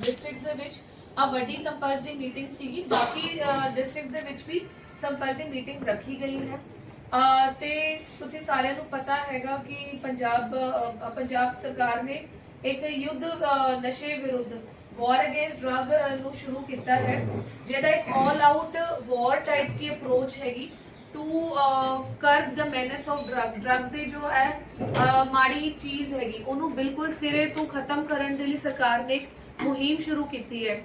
Districts ਦੇ ਵਿੱਚ ਆ ਵੱਡੀ ਸੰਪਰਕ ਦੀ ਮੀਟਿੰਗ ਸੀਗੀ। ਬਾਕੀ ਡਿਸਟ੍ਰਿਕਟਸ ਦੇ ਵਿੱਚ ਵੀ ਸੰਪਰਕ ਦੀ ਮੀਟਿੰਗ ਰੱਖੀ ਗਈ ਹੈ। ਤੇ ਤੁਸੀਂ ਸਾਰਿਆਂ ਨੂੰ ਪਤਾ ਹੈਗਾ ਕਿ ਪੰਜਾਬ ਅਹ, ਪੰਜਾਬ ਸਰਕਾਰ ਨੇ ਇੱਕ ਯੁੱਧ ਨਸ਼ੇ ਵਿਰੁੱਧ ਵਾਰ ਅਗੇਂਸਟ ਡਰਗ ਨੂੰ ਸ਼ੁਰੂ ਕੀਤਾ ਹੈ। ਜਿਹਦਾ ਇੱਕ ਆਲ ਆਊਟ ਵਾਰ ਟਾਈਪ ਦੀ ਅਪਰੋਚ ਹੈਗੀ। To curb the menace of drugs drugs ਦੇ ਜੋ ਹੈ ਮਾੜੀ ਚੀਜ਼ ਹੈਗੀ ਉਹਨੂੰ ਬਿਲਕੁਲ ਸਿਰੇ ਤੋਂ ਖਤਮ ਕਰਨ ਦੇ ਲਈ ਸਰਕਾਰ ਨੇ ਇੱਕ ਮੁਹਿੰਮ ਸ਼ੁਰੂ ਕੀਤੀ ਹੈ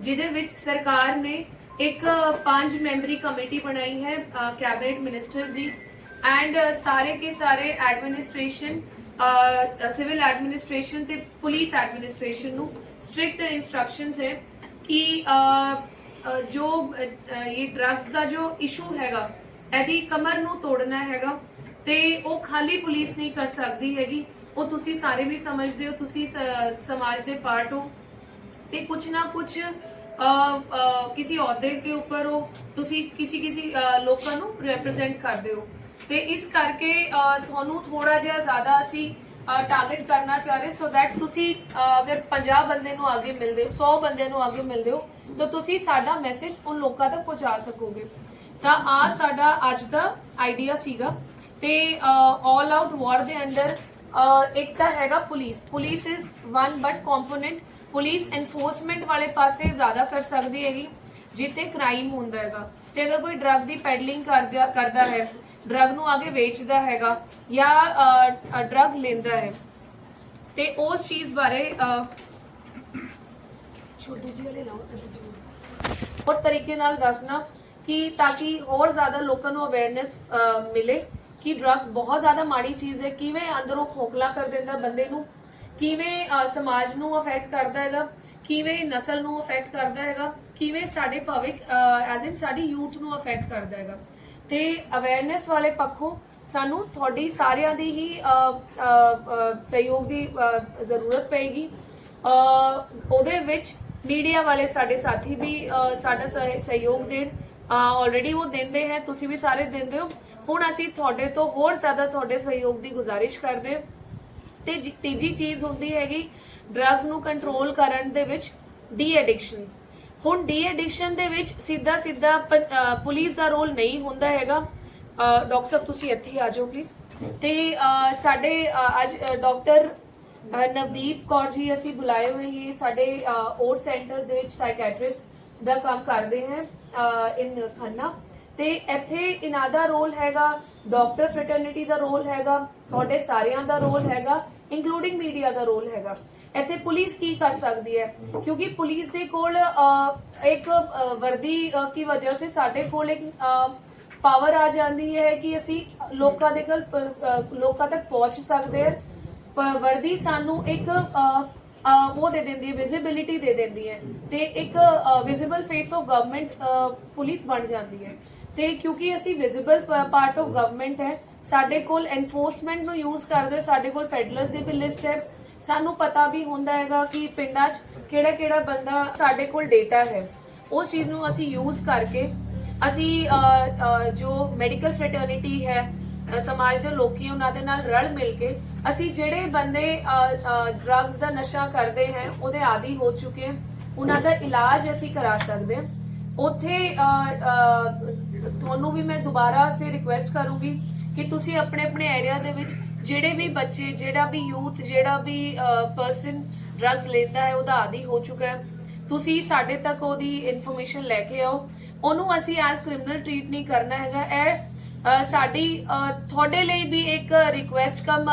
ਜਿਹਦੇ ਵਿੱਚ ਸਰਕਾਰ ਨੇ ਇੱਕ ਪੰਜ ਮੈਂਬਰੀ ਕਮੇਟੀ ਬਣਾਈ ਹੈ ਕੈਬਨਿਟ ਮਿਨਿਸਟਰਸ ਦੀ ਐਂਡ ਸਾਰੇ ਕੇ ਸਾਰੇ ਐਡਮਿਨਿਸਟ੍ਰੇਸ਼ਨ ਸਿਵਲ ਐਡਮਿਨਿਸਟ੍ਰੇਸ਼ਨ ਤੇ ਪੁਲਿਸ ਐਡਮਿਨਿਸਟ੍ਰੇਸ਼ਨ ਨੂੰ ਸਟ੍ਰਿਕਟ ਇਨਸਟਰਕਸ਼ਨਸ ਹੈ ਕਿ ਜੋ ਅਹ, ਇਹ ਡਰੱਗਸ ਦਾ ਜੋ ਇਸ਼ੂ ਹੈਗਾ ਇਹਦੀ ਕਮਰ ਨੂੰ ਤੋੜਨਾ ਹੈਗਾ ਤੇ ਉਹ ਖਾਲੀ ਪੁਲਿਸ ਨਹੀਂ ਕਰ ਸਕਦੀ ਹੈਗੀ। ਉਹ ਤੁਸੀਂ ਸਾਰੇ ਵੀ ਸਮਝਦੇ ਹੋ, ਤੁਸੀਂ ਸਮਾਜ ਦੇ ਪਾਰਟ ਹੋ। ਤੇ ਕੁਛ ਨਾ ਕੁਛ ਕਿਸੇ ਅਹੁਦੇ ਦੇ ਉੱਪਰ ਹੋ ਤੁਸੀਂ ਕਿਸੇ ਕਿਸੇ ਲੋਕਾਂ ਨੂੰ ਰਿਪਰੈਜ਼ੈਂਟ ਕਰਦੇ ਹੋ। ਤੇ ਇਸ ਕਰਕੇ ਤੁਹਾਨੂੰ ਥੋੜਾ ਜਿਹਾ ਜ਼ਿਆਦਾ ਅਸੀਂ ਟਾਰਗੇਟ ਕਰਨਾ ਚਾਹ ਰਹੇ ਸੋ ਥੈਟ ਤੁਸੀਂ ਅਗਰ 50 ਬੰਦੇ ਨੂੰ ਆਗੇ ਮਿਲਦੇ ਹੋ 100 ਬੰਦਿਆਂ ਨੂੰ ਆਗੇ ਮਿਲਦੇ ਹੋ, ਤਾਂ ਤੁਸੀਂ ਸਾਡਾ ਮੈਸੇਜ ਉਹ ਲੋਕਾਂ ਤੱਕ ਪਹੁੰਚਾ ਸਕੋਗੇ। ਤਾਂ ਆ ਸਾਡਾ ਅੱਜ ਦਾ ਆਈਡੀਆ ਸੀਗਾ ਤੇ ਆਲ ਆਊਟ ਵਾਰ ਦੇ ਅੰਦਰ ਇੱਕ ਤਾਂ ਹੈਗਾ police. Police is one but component police enforcement ਵਾਲੇ ਪਾਸੇ ਜ਼ਿਆਦਾ ਕਰ ਸਕਦੀ ਹੈਗੀ ਜਿੱਥੇ ਕ੍ਰਾਈਮ ਹੁੰਦਾ ਹੈਗਾ। ਤੇ ਅਗਰ ਕੋਈ ਡਰੱਗ ਦੀ ਪੈਡਲਿੰਗ ਕਰਦਾ ਕਰਦਾ ਹੈ ਡਰੱਗ ਨੂੰ ਆਗੇ ਵੇਚਦਾ ਹੈਗਾ ਜਾਂ ਡਰੱਗ ਲੈਂਦਾ ਹੈ ਤੇ ਉਸ ਚੀਜ਼ ਬਾਰੇ ਅਹ, ਛੋਟੂ ਵਾਲੇ ਲਾਓ ਹੋਰ ਤਰੀਕੇ ਨਾਲ ਦੱਸਣਾ। ਕਿ ਤਾਂ ਕਿ ਹੋਰ ਜ਼ਿਆਦਾ ਲੋਕਾਂ ਨੂੰ ਅਵੇਅਰਨੈਸ ਮਿਲੇ ਕਿ ਡਰੱਗਸ ਬਹੁਤ ਜ਼ਿਆਦਾ ਮਾੜੀ ਚੀਜ਼ ਹੈ। ਕਿਵੇਂ ਅੰਦਰੋਂ ਖੋਖਲਾ ਕਰ ਦਿੰਦਾ ਬੰਦੇ ਨੂੰ? ਕਿਵੇਂ ਸਮਾਜ ਨੂੰ ਅਫੈਕਟ ਕਰਦਾ ਹੈਗਾ? ਕਿਵੇਂ ਨਸਲ ਨੂੰ ਅਫੈਕਟ ਕਰਦਾ ਹੈਗਾ? ਕਿਵੇਂ ਸਾਡੇ ਭਵਿੱਖ ਐਜ਼ ਇਨ ਸਾਡੀ ਯੂਥ ਨੂੰ ਅਫੈਕਟ ਕਰਦਾ ਹੈਗਾ? ਤੇ ਅਵੇਅਰਨੈਸ ਵਾਲੇ ਪੱਖੋਂ ਸਾਨੂੰ ਤੁਹਾਡੀ ਸਾਰਿਆਂ ਦੀ ਹੀ ਸਹਿਯੋਗ ਦੀ ਜ਼ਰੂਰਤ ਪਏਗੀ। ਉਹਦੇ ਵਿੱਚ ਮੀਡੀਆ ਵਾਲੇ ਸਾਡੇ ਸਾਥੀ ਵੀ ਸਾਡਾ ਸਹਿ- ਸਹਿਯੋਗ ਦੇਣ। ਆਲਰੇਡੀ ਉਹ ਦਿੰਦੇ ਹੈ, ਤੁਸੀਂ ਵੀ ਸਾਰੇ ਦਿੰਦੇ ਹੋ। ਹੁਣ ਅਸੀਂ ਤੁਹਾਡੇ ਤੋਂ ਹੋਰ ਜ਼ਿਆਦਾ ਤੁਹਾਡੇ ਸਹਿਯੋਗ ਦੀ ਗੁਜ਼ਾਰਿਸ਼ ਕਰਦੇ ਹਾਂ। ਤੇ ਜੀ- ਤੀਜੀ ਚੀਜ਼ ਹੁੰਦੀ ਹੈਗੀ ਡਰੱਗਸ ਨੂੰ ਕੰਟਰੋਲ ਕਰਨ ਦੇ ਵਿੱਚ ਡੀ ਐਡਿਕਸ਼ਨ ਹੁਣ ਡੀ ਐਡਿਕਸ਼ਨ ਦੇ ਵਿੱਚ ਸਿੱਧਾ ਸਿੱਧਾ ਪੁਲਿਸ ਦਾ ਰੋਲ ਨਹੀਂ ਹੁੰਦਾ ਹੈਗਾ। ਅਹ, ਡਾਕਟਰ ਸਾਹਿਬ, ਤੁਸੀਂ ਇੱਥੇ ਆ ਜਾਓ ਪਲੀਜ਼ ਤੇ ਸਾਡੇ ਅੱਜ ਡਾਕਟਰ ਨਵਦੀਪ ਕੌਰ ਜੀ, ਅਸੀਂ ਬੁਲਾਏ ਹੋਏ ਇਹ ਸਾਡੇ ਔਰ ਸੈਂਟਰਸ ਦੇ ਵਿੱਚ ਸਾਈਕੈਟ੍ਰਿਸਟ ਦਾ ਕੰਮ ਕਰਦੇ ਹੈ ਇਨ ਖੰਨਾ। ਤੇ ਇੱਥੇ ਇਹਨਾਂ ਦਾ ਰੋਲ ਹੈਗਾ, ਡਾਕਟਰ ਫ੍ਰੈਟਰਨਿਟੀ ਦਾ ਰੋਲ ਹੈਗਾ, ਤੁਹਾਡੇ ਸਾਰਿਆਂ ਦਾ ਰੋਲ ਹੈਗਾ ਇੰਕਲੂਡਿੰਗ ਮੀਡੀਆ ਦਾ ਰੋਲ ਹੈਗਾ। ਇੱਥੇ ਪੁਲਿਸ ਕੀ ਕਰ ਸਕਦੀ ਹੈ? ਕਿਉਂਕਿ ਪੁਲਿਸ ਦੇ ਕੋਲ ਇੱਕ ਵਰਦੀ ਕੀ ਵਜ੍ਹਾ ਸੇ ਸਾਡੇ ਕੋਲ ਇੱਕ ਪਾਵਰ ਆ ਜਾਂਦੀ ਹੈ ਕਿ ਅਸੀਂ ਲੋਕਾਂ ਦੇ ਕੋਲ ਲੋਕਾਂ ਤੱਕ ਪਹੁੰਚ ਸਕਦੇ ਹਾਂ। ਵਰਦੀ ਸਾਨੂੰ ਇੱਕ ਉਹ ਦੇ ਦਿੰਦੀ ਹੈ ਵਿਜ਼ਿਬਿਲਿਟੀ ਦੇ ਦਿੰਦੀ ਹੈ। ਤੇ ਇੱਕ visible face of government police ਬਣ ਜਾਂਦੀ ਹੈ। ਤੇ ਕਿਉਂਕਿ ਅਸੀਂ ਵਿਜ਼ਿਬਲ ਪਾਰਟ ਆਫ ਗਵਰਨਮੈਂਟ ਹੈ, ਸਾਡੇ ਕੋਲ ਐਨਫੋਰਸਮੈਂਟ ਨੂੰ ਯੂਜ਼ ਕਰਦੇ ਹੋਏ ਸਾਡੇ ਕੋਲ ਪੈਡਲਰਸ ਦੀ ਵੀ ਲਿਸਟ ਹੈ। ਸਾਨੂੰ ਪਤਾ ਵੀ ਹੁੰਦਾ ਹੈਗਾ ਕਿ ਪਿੰਡਾਂ 'ਚ ਕਿਹੜਾ ਕਿਹੜਾ ਬੰਦਾ ਸਾਡੇ ਕੋਲ ਡੇਟਾ ਹੈ। ਉਸ ਚੀਜ਼ ਨੂੰ ਅਸੀਂ ਯੂਜ਼ ਕਰਕੇ ਅਸੀਂ ਜੋ ਮੈਡੀਕਲ ਫ੍ਰੈਟਰਨਿਟੀ ਹੈ ਸਮਾਜ ਦੇ ਲੋਕੀ ਉਹਨਾਂ ਦੇ ਨਾਲ ਰਲ ਮਿਲ ਕੇ ਅਸੀਂ ਜਿਹੜੇ ਬੰਦੇ ਡਰੱਗਸ ਦਾ ਨਸ਼ਾ ਕਰਦੇ ਹੈ, ਉਹਦੇ ਆਦੀ ਹੋ ਚੁੱਕੇ ਹਨ ਉਹਨਾਂ ਦਾ ਇਲਾਜ ਅਸੀਂ ਕਰਾ ਸਕਦੇ ਹਾਂ। ਉੱਥੇ ਤੁਹਾਨੂੰ ਵੀ ਮੈਂ ਦੁਬਾਰਾ ਸੇ ਰਿਕੁਐਸਟ ਕਰੂੰਗੀ ਕਿ ਤੁਸੀਂ ਆਪਣੇ ਆਪਣੇ ਏਰੀਆ ਦੇ ਵਿੱਚ ਜਿਹੜੇ ਵੀ ਬੱਚੇ, ਜਿਹੜਾ ਵੀ ਯੂਥ ਜਿਹੜਾ ਵੀ ਪਰਸਨ ਡਰੱਗਸ ਲੈਂਦਾ ਹੈ, ਉਹਦਾ ਆਦੀ ਹੋ ਚੁੱਕਾ ਹੈ। ਤੁਸੀਂ ਸਾਡੇ ਤੱਕ ਉਹਦੀ ਇਨਫੋਰਮੇਸ਼ਨ ਲੈ ਕੇ ਆਓ। ਉਹਨੂੰ ਅਸੀਂ ਐਜ਼ ਕ੍ਰਿਮੀਨਲ ਟ੍ਰੀਟ ਨਹੀਂ ਕਰਨਾ ਹੈਗਾ। ਇਹ ਸਾਡੀ ਤੁਹਾਡੇ ਲਈ ਵੀ ਇੱਕ ਰਿਕੁਐਸਟ ਕਮ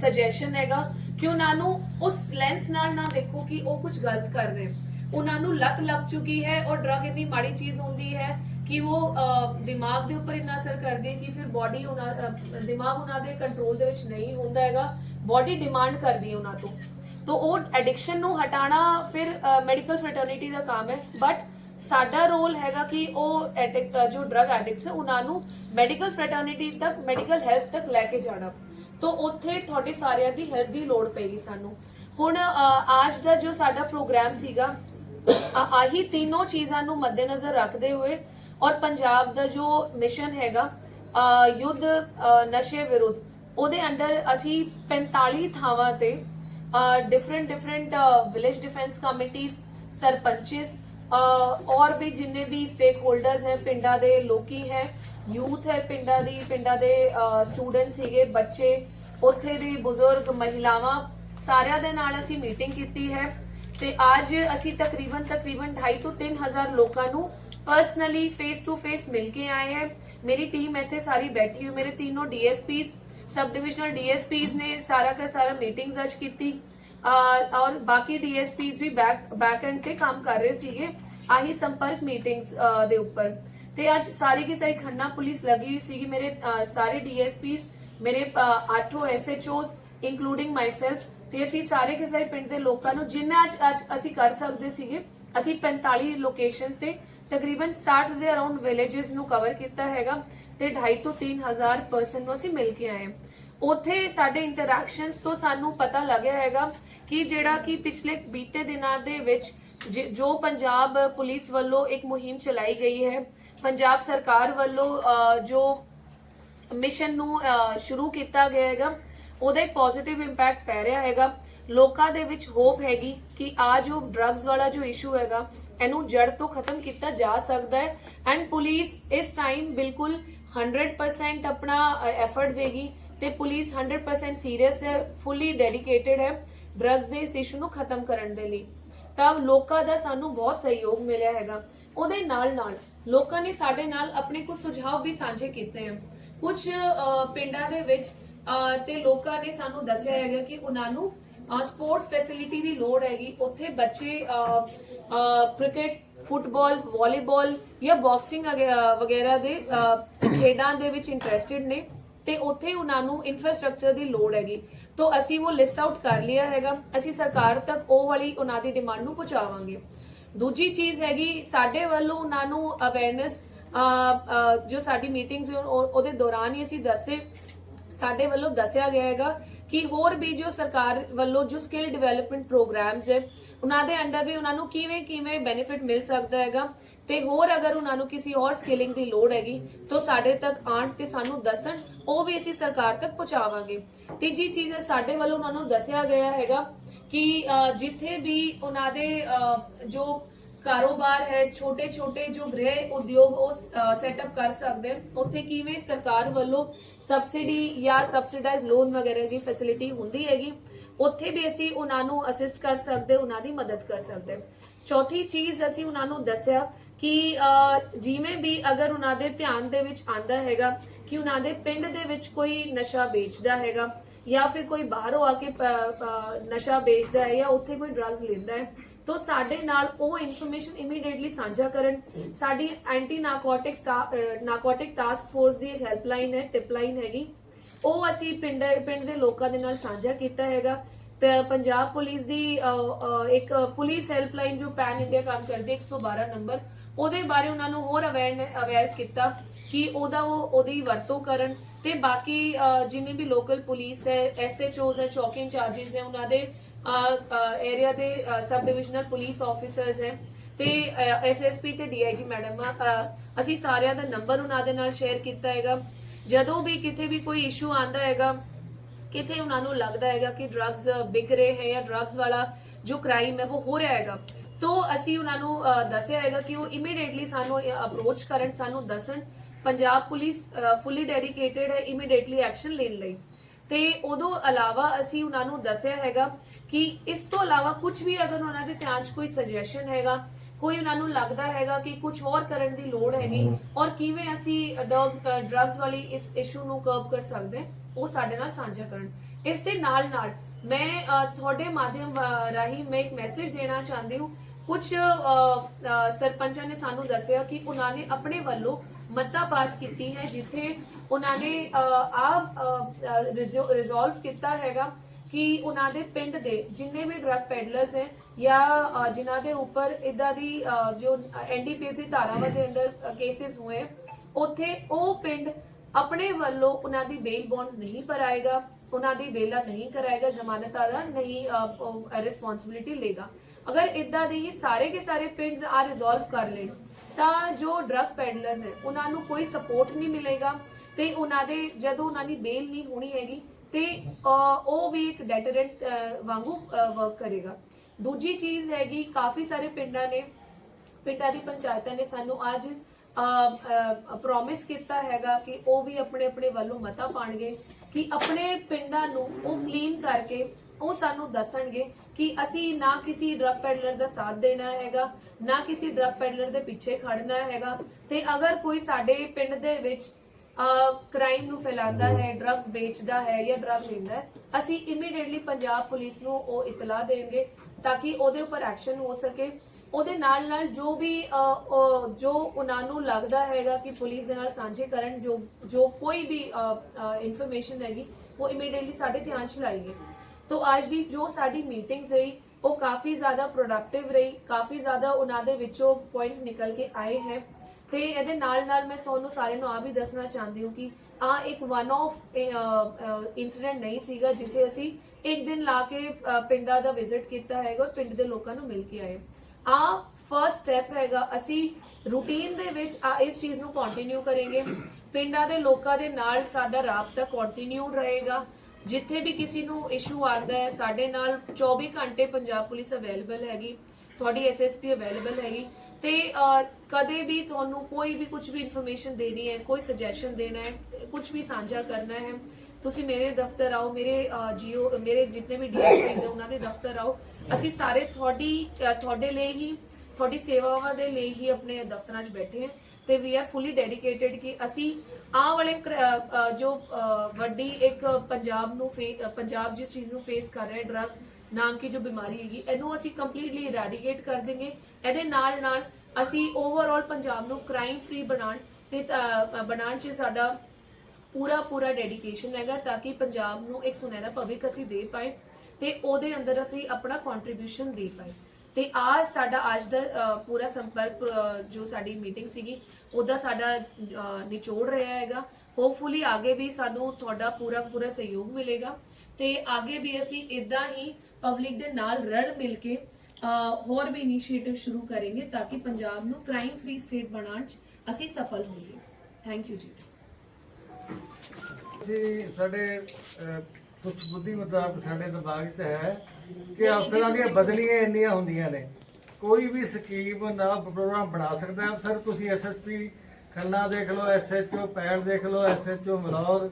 ਸੁਜੈਸ਼ਨ ਹੈਗਾ। ਕਿ ਉਹਨਾਂ ਨੂੰ ਉਸ ਲੈਂਸ ਨਾਲ ਨਾ ਦੇਖੋ ਕਿ ਉਹ ਕੁਝ ਗਲਤ ਕਰ ਰਹੇ ਉਹਨਾਂ ਨੂੰ ਲੱਤ ਲੱਗ ਚੁੱਕੀ ਹੈ ਔਰ ਡਰਗ ਇੰਨੀ ਮਾੜੀ ਚੀਜ਼ ਹੁੰਦੀ ਹੈ ਕਿ ਉਹ ਦਿਮਾਗ ਦੇ ਉੱਪਰ ਇੰਨਾ ਅਸਰ ਕਰਦੀ ਹੈ ਕਿ ਫਿਰ ਬਾਡੀ ਉਹਨਾਂ ਦਿਮਾਗ ਉਹਨਾਂ ਦੇ ਕੰਟਰੋਲ ਦੇ ਵਿੱਚ ਨਹੀਂ ਹੁੰਦਾ ਹੈਗਾ। ਬਾਡੀ ਡਿਮਾਂਡ ਕਰਦੀ ਹੈ ਉਹਨਾਂ ਤੋਂ। ਤੋ ਉਹ ਐਡਿਕਸ਼ਨ ਨੂੰ ਹਟਾਣਾ ਫਿਰ ਮੈਡੀਕਲ ਫਰਟਰਨਿਟੀ ਦਾ ਕੰਮ ਹੈ। ਬਟ ਸਾਡਾ ਰੋਲ ਹੈਗਾ ਕਿ ਉਹ ਐਡਿਕਟ ਜੋ ਡਰਗ ਐਡਿਕਟਸ ਹੈ ਉਹਨਾਂ ਨੂੰ ਮੈਡੀਕਲ ਫ੍ਰੈਟਰਨਿਟੀ ਤੱਕ ਮੈਡੀਕਲ ਹੈਲਪ ਤੱਕ ਲੈ ਕੇ ਜਾਣਾ। ਤੋ ਉੱਥੇ ਤੁਹਾਡੇ ਸਾਰਿਆਂ ਦੀ ਹੈਲਪ ਦੀ ਲੋੜ ਪਏਗੀ ਸਾਨੂੰ। ਹੁਣ ਅਹ, ਅੱਜ ਦਾ ਜੋ ਸਾਡਾ ਪ੍ਰੋਗਰਾਮ ਸੀਗਾ ਆਹੀ ਤਿੰਨੋਂ ਚੀਜ਼ਾਂ ਨੂੰ ਮੱਦੇਨਜ਼ਰ ਰੱਖਦੇ ਹੋਏ ਔਰ ਪੰਜਾਬ ਦਾ ਜੋ ਮਿਸ਼ਨ ਹੈਗਾ ਯੁੱਧ ਨਸ਼ੇ ਵਿਰੁੱਧ ਉਹਦੇ ਅੰਡਰ ਅਸੀਂ 45 ਥਾਵਾਂ ਤੇ ਡਿਫਰੈਂਟ ਡਿਫਰੈਂਟ ਵਿਲੇਜ ਡਿਫੈਂਸ ਕਮੇਟੀਆਂ ਸਰਪੰਚਸ ਔਰ ਵੀ ਜਿੰਨੇ ਵੀ ਸਟੇਕ ਹੋਲਡਰਸ ਹੈ, ਪਿੰਡਾਂ ਦੇ ਲੋਕੀ ਹੈ ਯੂਥ ਹੈ ਪਿੰਡਾਂ ਦੀ, ਪਿੰਡਾਂ ਦੇ ਸਟੂਡੈਂਟਸ ਹੈਗੇ ਬੱਚੇ, ਉੱਥੇ ਦੇ ਬਜ਼ੁਰਗ, ਮਹਿਲਾਵਾਂ, ਸਾਰਿਆਂ ਦੇ ਨਾਲ ਅਸੀਂ ਮੀਟਿੰਗ ਕੀਤੀ ਹੈ ਤੇ ਅੱਜ ਅਸੀਂ ਤਕਰੀਬਨ ਤਕਰੀਬਨ 2.5 ਤੋਂ 3000 ਲੋਕਾਂ ਨੂੰ ਪਰਸਨਲੀ ਫੇਸ ਟੂ ਫੇਸ ਮਿਲ ਕੇ ਆਏ ਹੈ। ਮੇਰੀ ਟੀਮ ਇੱਥੇ ਸਾਰੀ ਬੈਠੀ ਹੋਈ ਮੇਰੇ ਤਿੰਨੋਂ ਡੀਐਸਪੀਸ ਸਬ ਡਿਵੀਜ਼ਨਲ ਡੀਐਸਪੀਸ ਨੇ ਸਾਰਾ ਦਾ ਸਾਰਾ ਮੀਟਿੰਗਸ ਅੱਜ ਕੀਤੀ। ਔਰ ਬਾਕੀ ਡੀਐਸਪੀਸ ਵੀ ਬੈਕ ਬੈਕ ਐਂਡ ਤੇ ਕੰਮ ਕਰ ਰਹੇ ਸੀਗੇ ਆਹੀ ਸੰਪਰਕ ਮੀਟਿੰਗਸ ਦੇ ਉੱਪਰ ਤੇ ਅੱਜ ਸਾਰੀ ਕੀ ਸਾਰੀ ਖੰਨਾ ਪੁਲਿਸ ਲੱਗੀ ਹੋਈ ਸੀਗੀ ਮੇਰੇ ਸਾਰੇ ਡੀਐਸਪੀਸ ਮੇਰੇ ਅਹ, ਐਸਐਚਓਸ ਇਨਕਲੂਡਿੰਗ ਮਾਈਸੈਲਫ ਤੇ ਅਸੀਂ ਸਾਰੇ ਕੇ ਸਾਰੇ ਪਿੰਡ ਦੇ ਲੋਕਾਂ ਨੂੰ ਜਿੰਨਾ ਅੱਜ ਅੱਜ ਅਸੀਂ ਕਰ ਸਕਦੇ ਸੀਗੇ ਅਸੀਂ 45 ਲੋਕੇਸ਼ਨਸ ਤੇ ਤਕਰੀਬਨ 60 ਦੇ ਅਰਾਊਂਡ ਵਿਲੇजेस ਨੂੰ ਕਵਰ ਕੀਤਾ ਹੈਗਾ ਤੇ 2.5 ਤੋਂ 3000 ਪਰਸਨ ਨੂੰ ਅਸੀਂ ਮਿਲ ਕੇ ਆਏ ਹਾਂ। ਉੱਥੇ ਸਾਡੇ ਇੰਟਰੈਕਸ਼ਨਸ ਤੋਂ ਸਾਨੂੰ ਪਤਾ ਲੱਗਿਆ ਹੈਗਾ ਕਿ ਜਿਹੜਾ ਕਿ ਪਿਛਲੇ ਬੀਤੇ ਦਿਨਾਂ ਦੇ ਵਿੱਚ ਜ- ਜੋ ਪੰਜਾਬ ਪੁਲਿਸ ਵੱਲੋਂ ਇੱਕ ਮੁਹਿੰਮ ਚਲਾਈ ਗਈ ਹੈ, ਪੰਜਾਬ ਸਰਕਾਰ ਵੱਲੋਂ ਜੋ ਮਿਸ਼ਨ ਨੂੰ ਸ਼ੁਰੂ ਕੀਤਾ ਗਿਆ ਹੈਗਾ, ਉਹਦਾ ਇੱਕ ਪੋਜ਼ਿਟਿਵ ਇੰਪੈਕਟ ਪੈ ਰਿਹਾ ਹੈਗਾ। ਲੋਕਾਂ ਦੇ ਵਿੱਚ ਹੋਪ ਹੈਗੀ ਕਿ ਆ ਜੋ ਡਰੱਗਸ ਵਾਲਾ ਜੋ ਇਸ਼ੂ ਹੈਗਾ, ਇਹਨੂੰ ਜੜ ਤੋਂ ਖਤਮ ਕੀਤਾ ਜਾ ਸਕਦਾ ਹੈ ਐਂਡ ਪੁਲਿਸ ਇਸ ਟਾਈਮ ਬਿਲਕੁਲ 100% ਆਪਣਾ ਐਫਰਟ ਦੇਗੀ ਤੇ ਪੁਲਿਸ 100% ਸੀਰੀਅਸ ਹੈ ਫੁੱਲੀ ਡੈਡੀਕੇਟਿਡ ਹੈ ਡਰੱਗਸ ਦੇ ਇਸ ਇਸ਼ੂ ਨੂੰ ਖਤਮ ਕਰਨ ਦੇ ਲਈ। ਤਾਂ ਲੋਕਾਂ ਦਾ ਸਾਨੂੰ ਬਹੁਤ ਸਹਿਯੋਗ ਮਿਲਿਆ ਹੈਗਾ। ਉਹਦੇ ਨਾਲ ਨਾਲ ਲੋਕਾਂ ਨੇ ਸਾਡੇ ਨਾਲ ਆਪਣੇ ਕੁਝ ਸੁਝਾਅ ਵੀ ਸਾਂਝੇ ਕੀਤੇ ਹਨ ਕੁਝ ਪਿੰਡਾਂ ਦੇ ਵਿੱਚ ਅਹ, ਤੇ ਲੋਕਾਂ ਨੇ ਸਾਨੂੰ ਦੱਸਿਆ ਹੈਗਾ ਕਿ ਉਹਨਾਂ ਨੂੰ ਸਪੋਰਟਸ ਫੈਸਿਲਿਟੀ ਦੀ ਲੋੜ ਹੈਗੀ। ਉੱਥੇ ਬੱਚੇ ਕ੍ਰਿਕਟ ਫੁੱਟਬਾਲ ਵਾਲੀਬਾਲ ਜਾਂ ਬਾਕਸਿੰਗ ਵਗੈਰਾ ਦੇ ਖੇਡਾਂ ਦੇ ਵਿੱਚ ਇੰਟਰਸਟਿਡ ਨੇ। ਤੇ ਉੱਥੇ ਉਹਨਾਂ ਨੂੰ ਇਨਫਰਾਸਟ੍ਰਕਚਰ ਦੀ ਲੋੜ ਹੈਗੀ। ਤੋਂ ਅਸੀਂ ਉਹ ਲਿਸਟ ਆਊਟ ਕਰ ਲਿਆ ਹੈਗਾ। ਅਸੀਂ ਸਰਕਾਰ ਤੱਕ ਉਹ ਵਾਲੀ ਉਹਨਾਂ ਦੀ ਡਿਮਾਂਡ ਨੂੰ ਪਹੁੰਚਾਵਾਂਗੇ। ਦੂਜੀ ਚੀਜ਼ ਹੈਗੀ, ਸਾਡੇ ਵੱਲੋਂ ਉਹਨਾਂ ਨੂੰ ਅਵੇਅਰਨੈਸ ਜੋ ਸਾਡੀ ਮੀਟਿੰਗਸ ਉਹਦੇ ਦੌਰਾਨ ਹੀ ਅਸੀਂ ਦੱਸੇ। ਸਾਡੇ ਵੱਲੋਂ ਦੱਸਿਆ ਗਿਆ ਹੈਗਾ ਕਿ ਹੋਰ ਵੀ ਜੋ ਸਰਕਾਰ ਵੱਲੋਂ ਜੋ ਸਕਿੱਲ ਡਿਵੈਲਪਮੈਂਟ ਪ੍ਰੋਗਰਾਮਸ ਹੈ, ਉਹਨਾਂ ਦੇ ਅੰਡਰ ਵੀ ਉਹਨਾਂ ਨੂੰ ਕਿਵੇਂ ਕਿਵੇਂ ਬੈਨੀਫਿਟ ਮਿਲ ਸਕਦਾ ਹੈਗਾ। ਤੇ ਹੋਰ ਅਗਰ ਉਹਨਾਂ ਨੂੰ ਕਿਸੇ ਹੋਰ ਸਕਿਲਿੰਗ ਦੀ ਲੋੜ ਹੈਗੀ, ਤਾਂ ਸਾਡੇ ਤੱਕ ਆਣ ਤੇ ਸਾਨੂੰ ਦੱਸਣ, ਉਹ ਵੀ ਅਸੀਂ ਸਰਕਾਰ ਤੱਕ ਪਹੁੰਚਾਵਾਂਗੇ। ਤੀਜੀ ਚੀਜ਼ ਹੈ ਸਾਡੇ ਵੱਲੋਂ ਉਹਨਾਂ ਨੂੰ ਦੱਸਿਆ ਗਿਆ ਹੈਗਾ ਕਿ ਜਿੱਥੇ ਵੀ ਉਹਨਾਂ ਦੇ ਜੋ ਕਾਰੋਬਾਰ ਹੈ ਛੋਟੇ ਛੋਟੇ ਜੋ ਗ੍ਰਹਿ ਉਦਯੋਗ ਉਹ ਸੈਟਅਪ ਕਰ ਸਕਦੇ ਹਨ। ਉੱਥੇ ਕਿਵੇਂ ਸਰਕਾਰ ਵੱਲੋਂ ਸਬਸਿਡੀ ਜਾਂ ਸਬਸਿਡਾਈਜ਼ ਲੋਨ ਵਗੈਰਾ ਦੀ ਫੈਸਿਲਿਟੀ ਹੁੰਦੀ ਹੈਗੀ, ਉੱਥੇ ਵੀ ਅਸੀਂ ਉਹਨਾਂ ਨੂੰ ਅਸਿਸਟ ਕਰ ਸਕਦੇ, ਉਹਨਾਂ ਦੀ ਮਦਦ ਕਰ ਸਕਦੇ ਚੌਥੀ ਚੀਜ਼ ਅਸੀਂ ਉਹਨਾਂ ਨੂੰ ਦੱਸਿਆ ਕਿ ਜਿਵੇਂ ਵੀ ਅਗਰ ਉਹਨਾਂ ਦੇ ਧਿਆਨ ਦੇ ਵਿੱਚ ਆਂਦਾ ਹੈਗਾ ਕਿ ਉਹਨਾਂ ਦੇ ਪਿੰਡ ਦੇ ਵਿੱਚ ਕੋਈ ਨਸ਼ਾ ਵੇਚਦਾ ਹੈਗਾ ਜਾਂ ਫਿਰ ਕੋਈ ਬਾਹਰੋਂ ਆ ਕੇ ਨਸ਼ਾ ਵੇਚਦਾ ਹੈ ਜਾਂ ਉੱਥੇ ਕੋਈ ਡਰੱਗਸ ਲੈਂਦਾ ਹੈ ਤਾਂ ਸਾਡੇ ਨਾਲ ਉਹ ਇਨਫੋਰਮੇਸ਼ਨ ਇਮੀਡੀਏਟਲੀ ਸਾਂਝਾ ਕਰਨ। ਸਾਡੀ anti narcotics narcotic task force ਦੀ ਹੈਲਪਲਾਈਨ ਹੈ ਟਿਪਲਾਈਨ ਹੈਗੀ। ਉਹ ਅਸੀਂ ਪਿੰਡ ਪਿੰਡ ਦੇ ਲੋਕਾਂ ਦੇ ਨਾਲ ਸਾਂਝਾ ਕੀਤਾ ਹੈਗਾ। ਪੰਜਾਬ ਪੁਲਿਸ ਦੀ ਇੱਕ ਪੁਲਿਸ ਹੈਲਪਲਾਈਨ ਜੋ ਪੈਨ ਇੰਡੀਆ ਕੰਮ ਕਰਦੀ ਹੈ 112 ਨੰਬਰ ਉਹਦੇ ਬਾਰੇ ਉਹਨਾਂ ਨੂੰ ਹੋਰ ਅਵੇਅਰ ਅਵੇਅਰ ਕੀਤਾ ਕਿ ਉਹਦਾ ਉਹ ਉਹਦੀ ਵਰਤੋਂ ਕਰਨ। ਤੇ ਬਾਕੀ ਅ, ਜਿੰਨੇ ਵੀ ਲੋਕਲ ਪੁਲਿਸ ਹੈ ਐਸਐਚਓਜ਼ ਹੈ ਚੌਕੀ ਇੰਚਾਰਜਸ ਹੈ ਉਹਨਾਂ ਦੇ ਏਰੀਆ ਦੇ ਸਬ ਡਿਵੀਜ਼ਨਲ ਪੁਲਿਸ ਆਫੀਸਰਸ ਹੈ। ਤੇ ਐਸਐਸਪੀ ਤੇ ਡੀਆਈਜੀ ਮੈਡਮ ਅਸੀਂ ਸਾਰਿਆਂ ਦਾ ਨੰਬਰ ਉਹਨਾਂ ਦੇ ਨਾਲ ਸ਼ੇਅਰ ਕੀਤਾ ਹੈਗਾ। ਜਦੋਂ ਵੀ ਕਿਤੇ ਵੀ ਕੋਈ ਇਸ਼ੂ ਆਂਦਾ ਹੈਗਾ, ਕਿਤੇ ਉਹਨਾਂ ਨੂੰ ਲੱਗਦਾ ਹੈਗਾ ਕਿ ਡਰੱਗਸ ਵਿਕ ਰਹੇ ਹੈ ਜਾਂ ਡਰੱਗਸ ਵਾਲਾ ਜੋ ਕ੍ਰਾਈਮ ਹੈ, ਉਹ ਹੋ ਰਿਹਾ ਹੈਗਾ। ਤੋਂ ਅਸੀਂ ਉਹਨਾਂ ਨੂੰ ਦੱਸਿਆ ਹੈਗਾ ਕਿ ਉਹ ਇਮੀਡੀਏਟਲੀ ਸਾਨੂੰ ਅਪਰੋਚ ਕਰਨ, ਸਾਨੂੰ ਦੱਸਣ। ਪੰਜਾਬ ਪੁਲਿਸ ਫੁੱਲੀ ਡੈਡੀਕੇਟਿਡ ਹੈ ਇਮੀਡੀਏਟਲੀ ਐਕਸ਼ਨ ਲੈਣ ਲਈ। ਤੇ ਉਦੋਂ ਇਲਾਵਾ ਅਸੀਂ ਉਹਨਾਂ ਨੂੰ ਦੱਸਿਆ ਹੈਗਾ ਕਿ ਇਸ ਤੋਂ ਇਲਾਵਾ ਕੁਝ ਵੀ ਅਗਰ ਉਹਨਾਂ ਦੇ ਧਿਆਨ 'ਚ ਕੋਈ ਸੁਜੈਸ਼ਨ ਹੈਗਾ ਕੋਈ ਉਹਨਾਂ ਨੂੰ ਲੱਗਦਾ ਹੈਗਾ ਕਿ ਕੁਝ ਹੋਰ ਕਰਨ ਦੀ ਲੋੜ ਹੈਗੀ ਔਰ ਕਿਵੇਂ ਅਸੀਂ ਡਰੱਗਸ ਵਾਲੀ ਇਸ ਇਸ਼ੂ ਨੂੰ ਕਰਬ ਕਰ ਸਕਦੇ ਉਹ ਸਾਡੇ ਨਾਲ ਸਾਂਝਾ ਕਰਨ। ਇਸ ਦੇ ਨਾਲ ਨਾਲ ਮੈਂ ਤੁਹਾਡੇ ਮਾਧਿਅਮ ਰਾਹੀਂ ਮੈਂ ਇੱਕ ਮੈਸੇਜ ਦੇਣਾ ਚਾਹੁੰਦੀ ਹਾਂ। ਕੁਝ ਸਰਪੰਚਾਂ ਨੇ ਸਾਨੂੰ ਦੱਸਿਆ ਕਿ ਉਹਨਾਂ ਨੇ ਆਪਣੇ ਵੱਲੋਂ ਮਤਾ ਪਾਸ ਕੀਤੀ ਹੈ ਜਿੱਥੇ ਉਹਨਾਂ ਨੇ ਅ, ਆ ਰਿਜ਼ੋਲਵ ਕੀਤਾ ਹੈਗਾ ਕਿ ਉਹਨਾਂ ਦੇ ਪਿੰਡ ਦੇ ਜਿੰਨੇ ਵੀ ਡਰੱਗ ਪੈਡਲਰਸ ਹੈ ਜਾਂ ਜਿਨ੍ਹਾਂ ਦੇ ਉੱਪਰ ਇਦਾਂ ਦੀ ਜੋ ਐਨਡੀਪੀਐਸ ਦੀ ਧਾਰਾਵਾਂ ਦੇ ਅੰਦਰ ਕੇਸਿਸ ਹੋਏ ਉੱਥੇ ਉਹ ਪਿੰਡ ਆਪਣੇ ਵੱਲੋਂ ਉਹਨਾਂ ਦੀ ਬੇਲ ਬੌਂਡਸ ਨਹੀਂ ਭਰਾਏਗਾ ਉਹਨਾਂ ਦੀ ਬੇਲਾ ਨਹੀਂ ਕਰਾਏਗਾ ਜ਼ਮਾਨਤ ਦਾ ਨਹੀਂ ਰਿਸਪੌਂਸਿਬਿਲਿਟੀ ਲੇਗਾ ਅਗਰ ਇਦਾਂ ਦੇ ਹੀ ਸਾਰੇ ਕੇ ਸਾਰੇ ਪਿੰਡਸ ਆ ਰਿਜ਼ੋਲਵ ਕਰ ਲੈਣ ਤਾਂ ਜੋ ਡਰੱਗ ਪੈਡਲਰਸ ਹੈ, ਉਹਨਾਂ ਨੂੰ ਕੋਈ ਸਪੋਰਟ ਨਹੀਂ ਮਿਲੇਗਾ ਤੇ ਉਹਨਾਂ ਦੇ ਜਦੋਂ ਉਹਨਾਂ ਦੀ ਬੇਲ ਨਹੀਂ ਹੋਣੀ ਹੈਗੀ ਤੇ ਉਹ ਵੀ ਇੱਕ ਡੈਟਰੈਂਟ ਵਾਂਗੂ ਵਰਕ ਕਰੇਗਾ। ਦੂਜੀ ਚੀਜ਼ ਹੈਗੀ, ਕਾਫੀ ਸਾਰੇ ਪਿੰਡਾਂ ਨੇ, ਪਿੰਡਾਂ ਦੀ ਪੰਚਾਇਤਾਂ ਨੇ ਸਾਨੂੰ ਅੱਜ ਪ੍ਰੋਮਿਸ ਕੀਤਾ ਹੈਗਾ ਕਿ ਉਹ ਵੀ ਆਪਣੇ ਆਪਣੇ ਵੱਲੋਂ ਮਤਾ ਪਾਣਗੇ ਕਿ ਆਪਣੇ ਪਿੰਡਾਂ ਨੂੰ ਉਹ ਕਲੀਨ ਕਰਕੇ ਉਹ ਸਾਨੂੰ ਦੱਸਣਗੇ ਕਿ ਅਸੀਂ ਨਾ ਕਿਸੇ ਡਰਗ ਪੈਡਲਰ ਦਾ ਸਾਥ ਦੇਣਾ ਹੈਗਾ, ਨਾ ਕਿਸੇ ਡਰਗ ਪੈਡਲਰ ਦੇ ਪਿੱਛੇ ਖੜਨਾ ਹੈਗਾ। ਤੇ ਅਗਰ ਕੋਈ ਸਾਡੇ ਪਿੰਡ ਦੇ ਵਿੱਚ ਕ੍ਰਾਈਮ ਨੂੰ ਫੈਲਾਉਂਦਾ ਹੈ ਡਰੱਗਸ ਵੇਚਦਾ ਹੈ ਜਾਂ ਡਰੱਗ ਲੈਂਦਾ ਹੈ, ਅਸੀਂ ਇਮੀਡੀਏਟਲੀ ਪੰਜਾਬ ਪੁਲਿਸ ਨੂੰ ਉਹ ਇਤਲਾਹ ਦੇਣਗੇ ਤਾਂ ਕਿ ਉਹਦੇ ਉੱਪਰ ਐਕਸ਼ਨ ਹੋ ਸਕੇ। ਉਹਦੇ ਨਾਲ ਨਾਲ ਜੋ ਵੀ ਜੋ ਉਹਨਾਂ ਨੂੰ ਲੱਗਦਾ ਹੈਗਾ ਕਿ ਪੁਲਿਸ ਦੇ ਨਾਲ ਸਾਂਝੇ ਕਰਨ ਜੋ ਜੋ ਕੋਈ ਵੀ ਇਨਫੋਰਮੇਸ਼ਨ ਹੈਗੀ, ਉਹ ਇਮੀਡੀਏਟਲੀ ਸਾਡੇ ਧਿਆਨ ਚ ਲਾਈਏ ਤੋ ਅੱਜ ਦੀ ਜੋ ਸਾਡੀ ਮੀਟਿੰਗਸ ਰਹੀ, ਉਹ ਕਾਫੀ ਜ਼ਿਆਦਾ ਪ੍ਰੋਡਕਟਿਵ ਰਹੀ, ਕਾਫੀ ਜ਼ਿਆਦਾ ਉਹਨਾਂ ਦੇ ਵਿੱਚੋਂ ਪੁਆਇੰਟਸ ਨਿਕਲ ਕੇ ਆਏ ਹੈ। ਤੇ ਇਹਦੇ ਨਾਲ ਨਾਲ ਮੈਂ ਤੁਹਾਨੂੰ ਸਾਰਿਆਂ ਨੂੰ ਆ ਵੀ ਦੱਸਣਾ ਚਾਹੁੰਦੀ ਹਾਂ ਕਿ ਆ ਇੱਕ ਵਨ ਆਫ ਇਨਸੀਡੈਂਟ ਨਹੀਂ ਸੀਗਾ ਜਿੱਥੇ ਅਸੀਂ ਇੱਕ ਦਿਨ ਲਾ ਕੇ ਪਿੰਡਾਂ ਦਾ ਵਿਜ਼ਿਟ ਕੀਤਾ ਹੈਗਾ ਔਰ ਪਿੰਡ ਦੇ ਲੋਕਾਂ ਨੂੰ ਮਿਲ ਕੇ ਆਏ। ਆ ਫਰਸਟ ਸਟੈਪ ਹੈਗਾ, ਅਸੀਂ ਰੂਟੀਨ ਦੇ ਵਿੱਚ ਆ ਇਸ ਚੀਜ਼ ਨੂੰ ਕੰਟੀਨਿਊ ਕਰਾਂਗੇ। ਪਿੰਡਾਂ ਦੇ ਲੋਕਾਂ ਦੇ ਨਾਲ ਸਾਡਾ ਰਾਬਤਾ ਕੰਟੀਨਿਊ ਰਹੇਗਾ। ਜਿੱਥੇ ਵੀ ਕਿਸੇ ਨੂੰ ਇਸ਼ੂ ਆਉਂਦਾ ਹੈ, ਸਾਡੇ ਨਾਲ 24 ਘੰਟੇ ਪੰਜਾਬ ਪੁਲਿਸ ਅਵੇਲੇਬਲ ਹੈਗੀ, ਤੁਹਾਡੀ ਐਸਐਸਪੀ ਅਵੇਲੇਬਲ ਹੈਗੀ ਤੇ ਕਦੇ ਵੀ ਤੁਹਾਨੂੰ ਕੋਈ ਵੀ ਕੁਝ ਵੀ ਇਨਫੋਰਮੇਸ਼ਨ ਦੇਣੀ ਹੈ, ਕੋਈ ਸੁਜੈਸ਼ਨ ਦੇਣਾ ਹੈ ਕੁਝ ਵੀ ਸਾਂਝਾ ਕਰਨਾ ਹੈ, ਤੁਸੀਂ ਮੇਰੇ ਦਫ਼ਤਰ ਆਓ, ਮੇਰੇ ਜੀਓ, ਮੇਰੇ ਜਿੰਨੇ ਵੀ ਡੀਐਸਪੀਸ ਨੇ, ਉਹਨਾਂ ਦੇ ਦਫ਼ਤਰ ਆਓ, ਅਸੀਂ ਸਾਰੇ ਤੁਹਾਡੀ ਤੁਹਾਡੇ ਲਈ ਹੀ, ਤੁਹਾਡੀ ਸੇਵਾਵਾਂ ਦੇ ਲਈ ਹੀ ਆਪਣੇ ਦਫ਼ਤਰਾਂ 'ਚ ਬੈਠੇ ਹਾਂ। ਤੇ ਵੀ ਆਰ ਫੁੱਲੀ ਡੈਡੀਕੇਟਿਡ ਕਿ ਅਸੀਂ ਆਹ ਵਾਲੇ ਜੋ ਵੱਡੀ ਇੱਕ ਪੰਜਾਬ ਨੂੰ ਫੇ- ਪੰਜਾਬ ਜਿਸ ਚੀਜ਼ ਨੂੰ ਫੇਸ ਕਰ ਰਿਹਾ ਹੈ ਡਰਗ ਨਾਮ ਕੀ ਜੋ ਬਿਮਾਰੀ ਹੈਗੀ, ਇਹਨੂੰ ਅਸੀਂ ਕੰਪਲੀਟਲੀ ਇਰੈਡੀਕੇਟ ਕਰ ਦੇਂਗੇ। ਇਹਦੇ ਨਾਲ ਨਾਲ ਅਸੀਂ ਓਵਰਆਲ ਪੰਜਾਬ ਨੂੰ ਕ੍ਰਾਈਮ ਫ੍ਰੀ ਬਣਾਉਣ ਤੇ ਬਣਾਉਣ 'ਚ ਸਾਡਾ ਪੂਰਾ ਪੂਰਾ ਡੈਡੀਕੇਸ਼ਨ ਹੈਗਾ ਤਾਂ ਕਿ ਪੰਜਾਬ ਨੂੰ ਇੱਕ ਸੁਨਹਿਰਾ ਭਵਿੱਖ ਅਸੀਂ ਦੇ ਪਾਏ ਤੇ ਉਹਦੇ ਅੰਦਰ ਅਸੀਂ ਆਪਣਾ ਕੰਟਰੀਬਿਊਸ਼ਨ ਦੇ ਪਾਏ। ਤੇ ਅੱਜ ਸਾਡਾ ਅੱਜ ਦਾ ਅਹ, ਪੂਰਾ ਸੰਪਰਕ ਅਹ, ਜੋ ਸਾਡੀ ਮੀਟਿੰਗ ਸੀਗੀ ਉਹਦਾ ਸਾਡਾ ਅਹ, ਨਿਚੋੜ ਰਿਹਾ ਹੈਗਾ। ਹੋਪਫੁਲੀ ਆਗੇ ਵੀ ਸਾਨੂੰ ਤੁਹਾਡਾ ਪੂਰਾ ਪੂਰਾ ਸਹਿਯੋਗ ਮਿਲੇਗਾ। ਤੇ ਅੱਗੇ ਵੀ ਅਸੀਂ ਇਦਾਂ ਹੀ ਪਬਲਿਕ ਦੇ ਨਾਲ ਰਲ ਮਿਲ ਕੇ ਅਹ, ਹੋਰ ਵੀ ਇਨੀਸ਼ੀਏਟਿਵ ਸ਼ੁਰੂ ਕਰਾਂਗੇ ਤਾਂ ਕਿ ਪੰਜਾਬ ਨੂੰ ਕ੍ਰਾਈਮ ਫ੍ਰੀ ਸਟੇਟ ਬਣਾਉਣ 'ਚ ਅਸੀਂ ਸਫਲ ਹੋਈਏ। ਥੈਂਕ ਯੂ ਜੀ। ਅਸੀਂ ਸਾਡੇ ਕੁਝ ਬੁੱਧੀ ਮੁਤਾਬਕ ਸਾਡੇ ਦਿਮਾਗ 'ਚ ਹੈ ਕਿ ਅਫਸਰਾਂ ਦੀਆਂ ਬਦਲੀਆਂ ਇੰਨੀਆਂ ਹੁੰਦੀਆਂ ਨੇ। ਕੋਈ ਵੀ ਸਕੀਮ ਨਾ ਪ੍ਰੋਗਰਾਮ ਬਣਾ ਸਕਦਾ। ਹੈ ਅਫਸਰ ਤੁਸੀਂ ਐਸਐਸਪੀ ਖੰਨਾ ਦੇਖ ਲਓ ਐਸਐਚਓ ਪੈਲ ਦੇਖ ਲਓ ਐਸਐਚਓ ਮਲੌਰ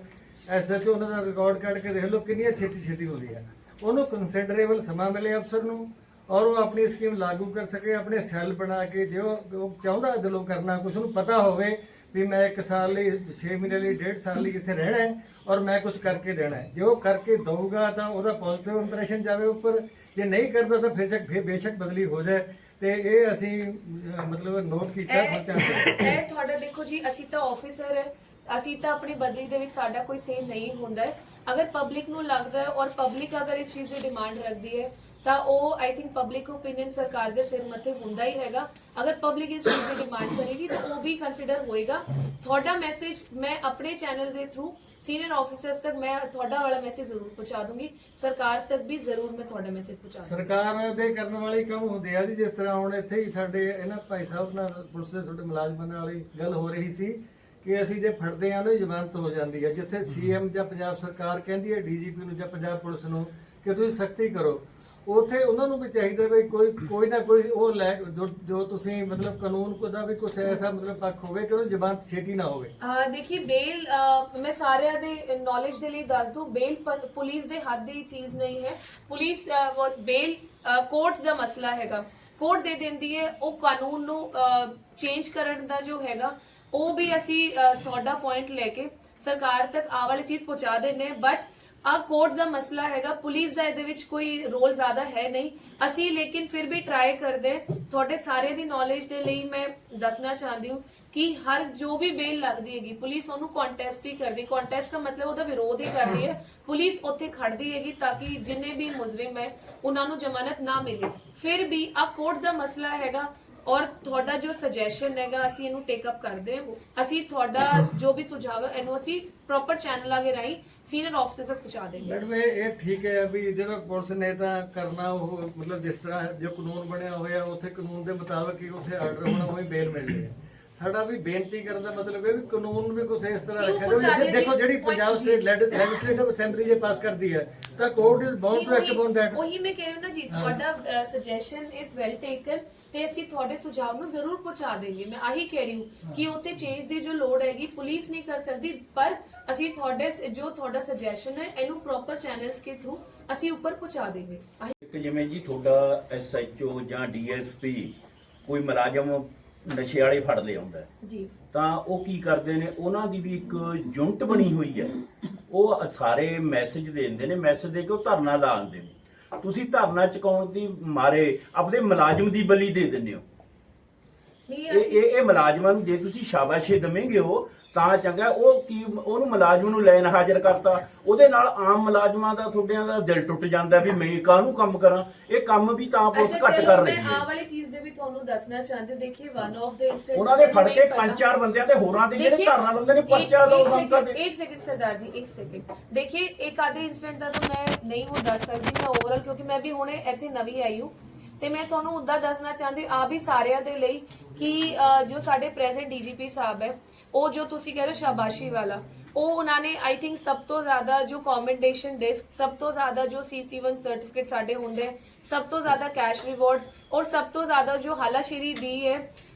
ਐਸਐਚਓ ਉਹਨਾਂ ਦਾ ਰਿਕਾਰਡ ਕੱਢ ਕੇ ਦੇਖ ਲਓ ਕਿੰਨੀਆਂ ਛੇਤੀ ਛੇਤੀ ਹੁੰਦੀਆਂ ਉਹਨੂੰ ਕੰਸਿਡਰੇਬਲ ਸਮਾਂ ਮਿਲੇ ਅਫਸਰ ਨੂੰ ਔਰ ਉਹ ਆਪਣੀ ਸਕੀਮ ਲਾਗੂ ਕਰ ਸਕੇ ਆਪਣੇ ਸੈੱਲ ਬਣਾ ਕੇ ਜੇ ਉਹ ਚਾਹੁੰਦਾ ਦਿਲੋਂ ਕਰਨਾ ਕੁਛ ਨੂੰ ਪਤਾ ਹੋਵੇ ਵੀ ਮੈਂ ਇੱਕ ਸਾਲ ਲਈ 6 ਮਹੀਨੇ ਲਈ 1.5 ਸਾਲ ਲਈ ਇੱਥੇ ਰਹਿਣਾ ਹੈ ਔਰ ਮੈਂ ਕੁਝ ਕਰਕੇ ਦੇਣਾ ਹੈ। ਜੇ ਉਹ ਕਰਕੇ ਦਊਗਾ ਤਾਂ ਉਹਦਾ ਪੋਜ਼ਿਟਿਵ ਇੰਪ੍ਰੈਸ਼ਨ ਜਾਵੇ ਉੱਪਰ ਜੇ ਨਹੀਂ ਕਰਦਾ ਤਾਂ ਫਿਰ ਸ਼ੱਕ ਫਿਰ ਬੇਸ਼ੱਕ ਬਦਲੀ ਹੋ ਜਾਏ। ਤੇ ਇਹ ਅਸੀਂ ਮਤਲਬ ਨੋਟ ਕੀਤਾ ਤੇ ਇਹ ਤੁਹਾਡਾ ਦੇਖੋ ਜੀ ਅਸੀਂ ਤਾਂ ਆਫੀਸਰ ਹੈ। ਅਸੀਂ ਤਾਂ ਆਪਣੀ ਬਦਲੀ ਦੇ ਵਿੱਚ ਸਾਡਾ ਕੋਈ ਸੇ ਨਹੀਂ ਹੁੰਦਾ ਅਗਰ ਪਬਲਿਕ ਨੂੰ ਲੱਗਦਾ ਹੈ ਔਰ ਪਬਲਿਕ ਅਗਰ ਇਸ ਚੀਜ਼ ਦੀ ਡਿਮਾਂਡ ਰੱਖਦੀ ਹੈ ਤਾਂ ਉਹ ਆਈ ਥਿੰਕ ਪਬਲਿਕ ਓਪੀਨੀਅਨ ਸਰਕਾਰ ਦੇ ਸਿਰ ਮੱਥੇ ਹੁੰਦਾ ਹੀ ਹੈਗਾ। ਅਗਰ ਪਬਲਿਕ ਇਸ ਚੀਜ਼ ਦੀ ਡਿਮਾਂਡ ਕਰੇਗੀ, ਤਾਂ ਉਹ ਵੀ ਕੰਸੀਡਰ ਹੋਏਗਾ। ਤੁਹਾਡਾ ਮੈਸੇਜ ਮੈਂ ਆਪਣੇ ਚੈਨਲ ਦੇ ਥਰੂ ਸੀਨੀਅਰ ਆਫੀਸਰਸ ਤੱਕ ਮੈਂ ਤੁਹਾਡਾ ਵਾਲਾ ਮੈਸੇਜ ਜ਼ਰੂਰ ਪਹੁੰਚਾ ਦੂੰਗੀ। ਸਰਕਾਰ ਤੱਕ ਵੀ ਜ਼ਰੂਰ ਮੈਂ ਤੁਹਾਡਾ ਮੈਸੇਜ ਪਹੁੰਚਾ ਸਰਕਾਰ ਦੇ ਕਰਨ ਵਾਲੇ ਕੰਮ ਹੁੰਦੇ ਆ ਜੀ, ਜਿਸ ਤਰ੍ਹਾਂ ਹੁਣ ਇੱਥੇ ਹੀ ਸਾਡੇ ਇਹਨਾਂ ਭਾਈ ਸਾਹਿਬ ਨਾਲ ਪੁਲਿਸ ਦੇ ਤੁਹਾਡੇ ਮੁਲਾਜ਼ਮਾਂ ਵਾਲੀ ਗੱਲ ਹੋ ਰਹੀ ਸੀ ਕਿ ਅਸੀਂ ਜੇ ਫੜਦੇ ਆ ਨਾ ਜ਼ਮਾਨਤ ਹੋ ਜਾਂਦੀ ਹੈ ਜਿੱਥੇ ਸੀਐਮ ਜਾਂ ਪੰਜਾਬ ਸਰਕਾਰ ਕਹਿੰਦੀ ਹੈ ਡੀਜੀਪੀ ਨੂੰ ਜਾਂ ਪੰਜਾਬ ਪੁਲਿਸ ਨੂੰ ਕਿ ਤੁਸੀਂ ਸਖਤੀ ਕਰੋ। ਉਥੇ ਉਹਨਾਂ ਨੂੰ ਵੀ ਚਾਹੀਦਾ ਵੀ ਕੋਈ ਕੋਈ ਨਾ ਕੋਈ ਉਹ ਲੈ ਜੋ- ਜੋ ਤੁਸੀਂ ਮਤਲਬ ਕਾਨੂੰਨ ਕੋ ਦਾ ਵੀ ਕੁਝ ਐਸਾ ਮਤਲਬ ਪੱਖ ਹੋਵੇ ਕਿ ਉਹਨੂੰ ਜ਼ਮਾਨਤ ਛੇਤੀ ਨਾ ਹੋਵੇ। ਅਹ ਦੇਖੀ ਬੇਲ ਅਹ ਮੈਂ ਸਾਰਿਆਂ ਦੇ ਨੌਲੇਜ ਦੇ ਲਈ ਦੱਸ ਦੂੰ ਬੇਲ ਪ- ਪੁਲਿਸ ਦੇ ਹੱਥ ਦੀ ਚੀਜ਼ ਨਹੀਂ ਹੈ। ਪੁਲਿਸ ਅਹ, ਔਰ ਬੇਲ ਕੋਰਟ ਦਾ ਮਸਲਾ ਹੈਗਾ। ਕੋਰਟ ਦੇ ਦਿੰਦੀ ਹੈ ਉਹ ਕਾਨੂੰਨ ਨੂੰ ਚੇਂਜ ਕਰਨ ਦਾ ਜੋ ਹੈਗਾ ਉਹ ਵੀ ਅਸੀਂ ਅਹ, ਤੁਹਾਡਾ ਪੁਆਇੰਟ ਲੈ ਕੇ ਸਰਕਾਰ ਤੱਕ ਆ ਵਾਲੀ ਚੀਜ਼ ਪਹੁੰਚਾ ਦਿੰਨੇ ਬਟ ਆ ਕੋਰਟ ਦਾ ਮਸਲਾ ਹੈਗਾ, ਪੁਲਿਸ ਦਾ ਇਹਦੇ ਵਿੱਚ ਕੋਈ ਰੋਲ ਜ਼ਿਆਦਾ ਹੈ ਨਹੀਂ। ਅਸੀਂ ਲੇਕਿਨ ਫਿਰ ਵੀ ਟਰਾਈ ਕਰਦੇ ਤੁਹਾਡੇ ਸਾਰੇ ਦੀ ਨੌਲੇਜ ਦੇ ਲਈ ਮੈਂ ਦੱਸਣਾ ਚਾਹੁੰਦੀ ਹਾਂ ਕਿ ਹਰ ਜੋ ਵੀ ਬੇਲ ਲੱਗਦੀ ਹੈਗੀ, ਪੁਲਿਸ ਉਹਨੂੰ ਕੰਟੈਸਟ ਹੀ ਕਰਦੀ। ਕੰਟੈਸਟ ਦਾ ਮਤਲਬ ਉਹਦਾ ਵਿਰੋਧ ਹੀ ਕਰਦੀ ਹੈ। ਪੁਲਿਸ ਉੱਥੇ ਖੜਦੀ ਹੈਗੀ ਤਾਂ ਕਿ ਜਿੰਨੇ ਵੀ ਮੁਜਰਮ ਹੈ, ਉਹਨਾਂ ਨੂੰ ਜ਼ਮਾਨਤ ਨਾ ਮਿਲੇ। ਫਿਰ ਵੀ ਆ ਕੋਰਟ ਦਾ ਮਸਲਾ ਹੈਗਾ ਔਰ ਤੁਹਾਡਾ ਜੋ ਸੁਜੈਸ਼ਨ ਹੈਗਾ, ਅਸੀਂ ਇਹਨੂੰ ਟੇਕ ਅਪ ਕਰਦੇ ਹਾਂ। ਅਸੀਂ ਤੁਹਾਡਾ ਜੋ ਵੀ ਸੁਝਾਅ ਹੈ, ਇਹਨੂੰ ਅਸੀਂ ਪ੍ਰੋਪਰ ਚੈਨਲ ਆਗੇ ਰਾਹੀਂ ਸੀਨੀਅਰ ਆਫਿਸਰ ਤੱਕ ਪਹੁੰਚਾ ਦੇਂਗੇ ਮੈਡਮ, ਇਹ ਇਹ ਠੀਕ ਹੈ ਵੀ ਜਿਹੜਾ ਪੁਲਿਸ ਨੇ ਤਾਂ ਕਰਨਾ, ਉਹ ਮਤਲਬ ਜਿਸ ਤਰ੍ਹਾਂ ਜੋ ਕਾਨੂੰਨ ਬਣਿਆ ਹੋਇਆ, ਉੱਥੇ ਕਾਨੂੰਨ ਦੇ ਮੁਤਾਬਕ ਹੀ ਉੱਥੇ ਆਰਡਰ ਹੋਣਾ ਉਹੀ ਬੇਲ ਮਿਲਦੀ ਹੈ ਸਾਡਾ ਵੀ ਬੇਨਤੀ ਕਰਨ ਦਾ ਮਤਲਬ ਇਹ ਵੀ ਕਾਨੂੰਨ ਵੀ ਕੁਝ ਇਸ ਤਰ੍ਹਾਂ ਰੱਖਿਆ ਜਾਵੇ। ਦੇਖੋ? ਜਿਹੜੀ ਪੰਜਾਬ। ਸਟੇਟ ਲੈਜਿਸਲੇਟਿਵ ਅਸੈਂਬਲੀ ਜੇ ਪਾਸ ਕਰਦੀ ਹੈ ਤਾਂ court is bound to act upon that ਉਹੀ ਮੈਂ ਕਹਿ ਰਹੀ ਹਾਂ ਨਾ ਜੀ ਤੁਹਾਡਾ ਸੁਜੈਸ਼ਨ ਇਜ਼ ਵੈਲ ਟੇਕਨ ਤੇ ਅਸੀਂ ਤੁਹਾਡੇ ਸੁਝਾਅ ਨੂੰ ਜ਼ਰੂਰ ਪਹੁੰਚਾ ਦੇਂਗੇ। ਮੈਂ ਆਹੀ ਕਹਿ ਰਹੀ ਹਾਂ ਕਿ ਉੱਥੇ ਚੇਂਜ ਦੀ ਜੋ ਲੋੜ ਹੈਗੀ ਪੁਲਿਸ ਨਹੀਂ ਕਰ ਸਕਦੀ ਪਰ ਅਸੀਂ ਤੁਹਾਡੇ ਜੋ ਤੁਹਾਡਾ ਸੁਜੈਸ਼ਨ ਹੈ ਇਹਨੂੰ ਪ੍ਰੋਪਰ ਚੈਨਲਸ ਕੇ ਥਰੂ ਅਸੀਂ ਉੱਪਰ ਪਹੁੰਚਾ ਦੇਂਗੇ। ਇੱਕ ਜਿਵੇਂ ਜੀ ਤੁਹਾਡਾ ਐਸਐਚਓ ਜਾਂ ਡੀਐਸਪੀ ਕੋਈ ਮੁਲਾਜ਼ਮ ਨਸ਼ੇ ਵਾਲੇ ਫੜ ਲਿਆਉਂਦਾ ਜੀ। ਤਾਂ ਉਹ ਕੀ ਕਰਦੇ ਨੇ ਉਹਨਾਂ ਦੀ ਵੀ ਇੱਕ ਯੂਨਿਟ ਬਣੀ ਹੋਈ ਹੈ। ਉਹ ਸਾਰੇ ਮੈਸੇਜ ਦੇ ਦਿੰਦੇ ਨੇ ਮੈਸੇਜ ਦੇ ਕੇ ਉਹ ਧਰਨਾ ਲਾ ਦਿੰਦੇ ਨੇ। ਤੁਸੀਂ ਧਰਨਾ ਚੁਕਾਉਣ ਦੀ ਮਾਰੇ ਆਪਣੇ ਮੁਲਾਜ਼ਮ ਦੀ ਬਲੀ ਦੇ ਦਿੰਦੇ ਹੋ। ਇਹ ਇਹ ਮੁਲਾਜ਼ਮਾਂ ਨੂੰ ਜੇ ਤੁਸੀਂ ਸ਼ਾਬਾਸ਼ੇ ਦਵੇਂਗੇ ਹੋ ਤਾਂ ਚੰਗਾ ਉਹ ਕੀ ਉਹਨੂੰ ਮੁਲਾਜ਼ਮ ਨੂੰ ਲੈਣ ਹਾਜ਼ਰ ਕਰਤਾ। ਉਹਦੇ ਨਾਲ ਆਮ ਮੁਲਾਜ਼ਮਾਂ ਦਾ ਤੁਹਾਡਿਆਂ ਦਾ ਦਿਲ ਟੁੱਟ ਜਾਂਦਾ ਵੀ ਮੈਂ ਕਾਹਨੂੰ ਕੰਮ ਕਰਾਂ? ਇਹ ਕੰਮ ਵੀ ਤਾਂ ਪੁਲਿਸ ਘੱਟ ਕਰ ਰਹੀ ਹੈ। ਆ ਵਾਲੀ ਚੀਜ਼ ਦੇ ਵੀ ਤੁਹਾਨੂੰ ਦੱਸਣਾ ਚਾਹੁੰਦੇ ਦੇਖੀ ਵਨ ਆਫ ਦੇ ਉਹਨਾਂ ਦੇ ਫੜ ਕੇ ਪੰਜ ਚਾਰ ਬੰਦਿਆਂ ਤੇ ਹੋਰਾਂ ਦੇ ਜਿਹੜੇ ਧਰਨਾ ਲਾਉਂਦੇ ਨੇ ਪਰਚਾ ਦੋ ਕੰਮ ਕਰਦੇ। ਇੱਕ ਸੈਕਿੰਡ ਸਰਦਾਰ ਜੀ ਇੱਕ ਸੈਕਿੰਡ ਦੇਖਿਏ ਇੱਕ ਆਦੇ ਇਨਸੀਡੈਂਟ ਦਾ ਤਾਂ ਮੈਂ ਨਹੀਂ ਉਹ ਦੱਸ ਸਕਦੀ ਮੈਂ ਓਵਰਆਲ ਕਿਉਂਕਿ ਮੈਂ ਵੀ ਹੁਣੇ ਇੱਥੇ ਨਵੀਂ ਆਈ ਹਾਂ। ਤੇ ਮੈਂ ਤੁਹਾਨੂੰ ਉਦਾਂ ਦੱਸਣਾ ਚਾਹੁੰਦੀ ਆ ਵੀ ਸਾਰਿਆਂ ਦੇ ਲਈ ਕਿ ਜੋ ਸਾਡੇ ਪ੍ਰੈਜ਼ੈਂਟ ਡੀਜੀਪੀ ਸਾਹਿਬ ਹੈ ਉਹ ਜੋ ਤੁਸੀਂ ਕਹਿ ਰਹੇ ਹੋ ਸ਼ਾਬਾਸ਼ੀ ਵਾਲਾ ਉਹ ਉਹਨਾਂ ਨੇ ਆਈ ਥਿੰਕ ਸਭ ਤੋਂ ਜ਼ਿਆਦਾ ਜੋ ਕਮੈਂਡੇਸ਼ਨ ਡਿਸਕ ਸਭ ਤੋਂ ਜ਼ਿਆਦਾ ਜੋ ਸੀਸੀ1 ਸਰਟੀਫਿਕੇਟ ਸਾਡੇ ਹੁੰਦੇ ਹੈ ਸਭ ਤੋਂ ਜ਼ਿਆਦਾ ਕੈਸ਼ ਰਿਵਾਰਡਸ और सब तो ज्यादा जो हालाशेरी दी है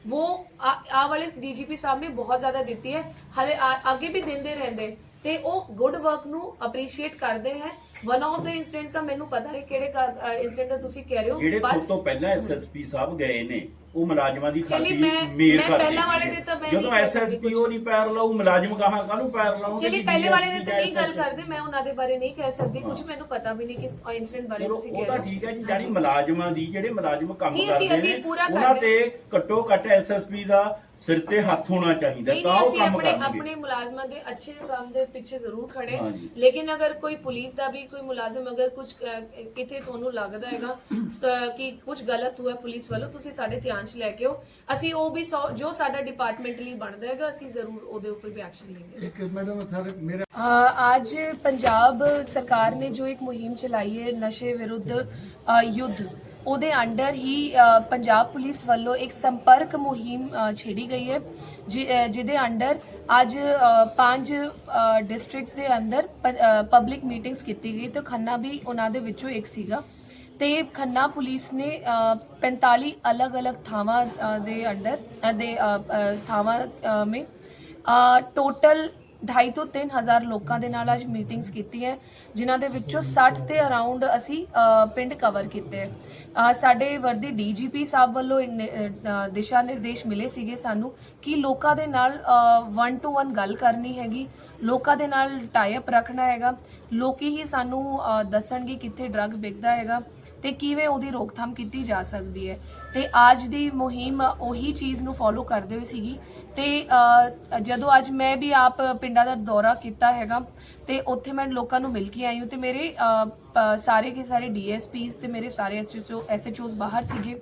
वो आ, आ वाले डीजीपी साहब ने बहुत ज्यादा ਦਿੱਤੀ ਹੈ ਹਲੇ ਆ- ਅੱਗੇ ਵੀ ਦਿੰਦੇ ਰਹਿੰਦੇ ਤੇ ਉਹ ਗੁੱਡ ਵਰਕ ਨੂੰ ਅਪਰੀਸ਼ੀਏਟ ਕਰਦੇ ਹੈ ਵਨ ਆਫ ਦਾ ਇਨਸੀਡੈਂਟ ਦਾ ਮੈਨੂੰ ਪਤਾ ਨਹੀਂ ਕਿਹੜੇ ਇਨਸੀਡੈਂਟ ਦਾ ਤੁਸੀਂ ਕਹਿ ਰਹੇ ਹੋ ਜਿਹੜੇ ਪਰ- ਤੋਂ ਪਹਿਲਾਂ ਐਸਐਸਪੀ ਸਾਹਿਬ ਗਏ ਨੇ ਉਹ ਮੁਲਾਜ਼ਮਾਂ ਦੀ ਖਾਸੀ ਮੈਂ- ਮੇਰ ਮੈਂ ਕਰਦੇ ਪਹਿਲਾਂ ਵਾਲੇ। ਦੇ ਤਾਂ ਮੈਂ ਜਦੋਂ ਨਹੀਂ ਕਹਿ ਸਕਦੀ ਐਸਐਸਪੀ ਕੁਛ। ਉਹ ਨਹੀਂ ਪੈਰ ਲਾਉ ਮੁਲਾਜ਼ਮ ਕਹਾਂ ਕਾਹਨੂੰ ਪੈਰ ਲਾਉ ਚਲੀ ਪਹਿਲੇ ਵਾਲੇ ਦੇ ਤਾਂ ਨਹੀਂ ਗੱਲ ਕਰਦੇ ਮੈਂ ਉਹਨਾਂ ਦੇ ਬਾਰੇ ਨਹੀਂ ਕਹਿ ਸਕਦੀ ਕੁਝ ਮੈਨੂੰ ਪਤਾ ਵੀ ਨਹੀਂ ਕਿਸ ਇਨਸੀਡੈਂਟ ਬਾਰੇ ਤੁਸੀਂ ਉਹ ਕਹਿ ਤਾਂ ਰਹੇ ਹੋ। ਠੀਕ ਹੈ ਜੀ ਜਿਹੜੀ ਮੁਲਾਜ਼ਮਾਂ ਦੀ ਜਿਹੜੇ ਮੁਲਾਜ਼ਮ ਕੰਮ ਨਹੀਂ, ਅਸੀਂ- ਕਰਦੇ ਅਸੀਂ ਨੇ ਪੂਰਾ ਉਹਨਾਂ ਕਰਦੇ। ਤੇ ਘੱਟੋ ਘੱਟ ਐਸਐਸਪੀ ਦਾ ਸਿਰ ਤੇ ਹੱਥ ਹੋਣਾ ਚਾਹੀਦਾ ਨਹੀਂ ਤਾਂ ਨਹੀਂ ਉਹ ਅਸੀਂ ਕੰਮ ਆਪਣੇ ਕਰਨਗੇ। ਆਪਣੇ ਮੁਲਾਜ਼ਮਾਂ ਦੇ ਅੱਛੇ ਕੰਮ ਦੇ ਪਿੱਛੇ ਜ਼ਰੂਰ ਖੜੇ। ਹਾਂਜੀ। ਲੇਕਿਨ ਅਗਰ ਕੋਈ ਪੁਲਿਸ ਦਾ ਵੀ ਕੋਈ ਮੁਲਾਜ਼ਮ ਅਗਰ ਕੁਝ ਕਿਤੇ ਤੁਹਾਨੂੰ ਲੱਗਦਾ ਹੈਗਾ ਕਿ ਕੁਝ ਗਲਤ ਹੋਇਆ ਪੁਲਿਸ ਵੱਲੋਂ ਤੁਸੀਂ ਸਾਡੇ ਧਿਆਨ 'ਚ ਲੈ ਕੇ ਆਓ। ਅਸੀਂ ਉਹ ਵੀ ਸੌ- ਜੋ ਸਾਡਾ ਡਿਪਾਰਟਮੈਂਟਲੀ ਬਣਦਾ ਹੈਗਾ ਅਸੀਂ ਜ਼ਰੂਰ ਉਹਦੇ ਉੱਪਰ ਵੀ ਐਕਸ਼ਨ ਲਵਾਂਗੇ ਇੱਕ ਮੈਡਮ ਸਰ ਮੇਰਾ ਅ, ਅੱਜ ਪੰਜਾਬ ਸਰਕਾਰ ਨੇ ਜੋ ਇੱਕ ਮੁਹਿੰਮ ਚਲਾਈ ਹੈ ਨਸ਼ੇ ਵਿਰੁੱਧ ਅ, ਯੁੱਧ। ਉਹਦੇ ਅੰਡਰ ਹੀ ਪੰਜਾਬ ਪੁਲਿਸ ਵੱਲੋਂ ਇੱਕ ਸੰਪਰਕ ਮੁਹਿੰਮ ਛੇੜੀ ਗਈ ਹੈ ਜਿ- ਜਿਹਦੇ ਅੰਡਰ ਅੱਜ ਪੰਜ ਡਿਸਟ੍ਰਿਕਟਸ ਦੇ ਅੰਦਰ ਪਬਲਿਕ ਮੀਟਿੰਗਸ ਕੀਤੀ ਗਈ ਤੇ ਖੰਨਾ ਵੀ ਉਹਨਾਂ ਦੇ ਵਿੱਚੋਂ ਇੱਕ ਸੀਗਾ। ਤੇ ਖੰਨਾ ਪੁਲਿਸ ਨੇ ਅ, 45 ਅਲੱਗ-ਅਲੱਗ ਥਾਵਾਂ ਦੇ ਅੰਡਰ ਦੇ ਥਾਵਾਂ ਅ, ਮੇ ਟੋਟਲ ਢਾਈ ਤੋਂ 3000 ਲੋਕਾਂ ਦੇ ਨਾਲ ਅੱਜ ਮੀਟਿੰਗਸ ਕੀਤੀ ਹੈ, ਜਿਨ੍ਹਾਂ ਦੇ ਵਿੱਚੋਂ 60 ਤੇ ਅਰਾਊਂਡ ਅਸੀਂ ਪਿੰਡ ਕਵਰ ਕੀਤੇ ਹੈ। ਸਾਡੇ ਵਰਦੀ ਡੀਜੀਪੀ ਸਾਹਿਬ ਵੱਲੋਂ ਇਨ- ਦਿਸ਼ਾ ਨਿਰਦੇਸ਼ ਮਿਲੇ ਸੀਗੇ ਸਾਨੂੰ ਕਿ ਲੋਕਾਂ ਦੇ ਨਾਲ 1 ਟੂ 1 ਗੱਲ ਕਰਨੀ ਹੈਗੀ, ਲੋਕਾਂ ਦੇ ਨਾਲ ਟਾਈ ਅਪ ਰੱਖਣਾ ਹੈਗਾ, ਲੋਕੀ ਹੀ ਸਾਨੂੰ ਦੱਸਣਗੇ ਕਿੱਥੇ ਡਰੱਗ ਵਿਕਦਾ ਹੈਗਾ। ਤੇ ਕਿਵੇਂ ਉਹਦੀ ਰੋਕਥਾਮ ਕੀਤੀ ਜਾ ਸਕਦੀ ਹੈ। ਤੇ ਅੱਜ ਦੀ ਮੁਹਿੰਮ ਉਹੀ ਚੀਜ਼ ਨੂੰ ਫੋਲੋ ਕਰਦੇ ਹੋਏ ਸੀਗੀ। ਤੇ ਜਦੋਂ ਅੱਜ ਮੈਂ ਵੀ ਆਪ ਪਿੰਡਾਂ ਦਾ ਦੌਰਾ ਕੀਤਾ ਹੈਗਾ ਤੇ ਉੱਥੇ ਮੈਂ ਲੋਕਾਂ ਨੂੰ ਮਿਲ ਕੇ ਆਈ ਹਾਂ ਤੇ ਮੇਰੇ ਅ, ਪ- ਸਾਰੇ ਕੇ ਸਾਰੇ ਡੀਐਸਪੀਸ ਤੇ ਮੇਰੇ ਸਾਰੇ ਐਸਐਚਓ ਐਸਐਚਓਸ ਬਾਹਰ ਸੀਗੇ।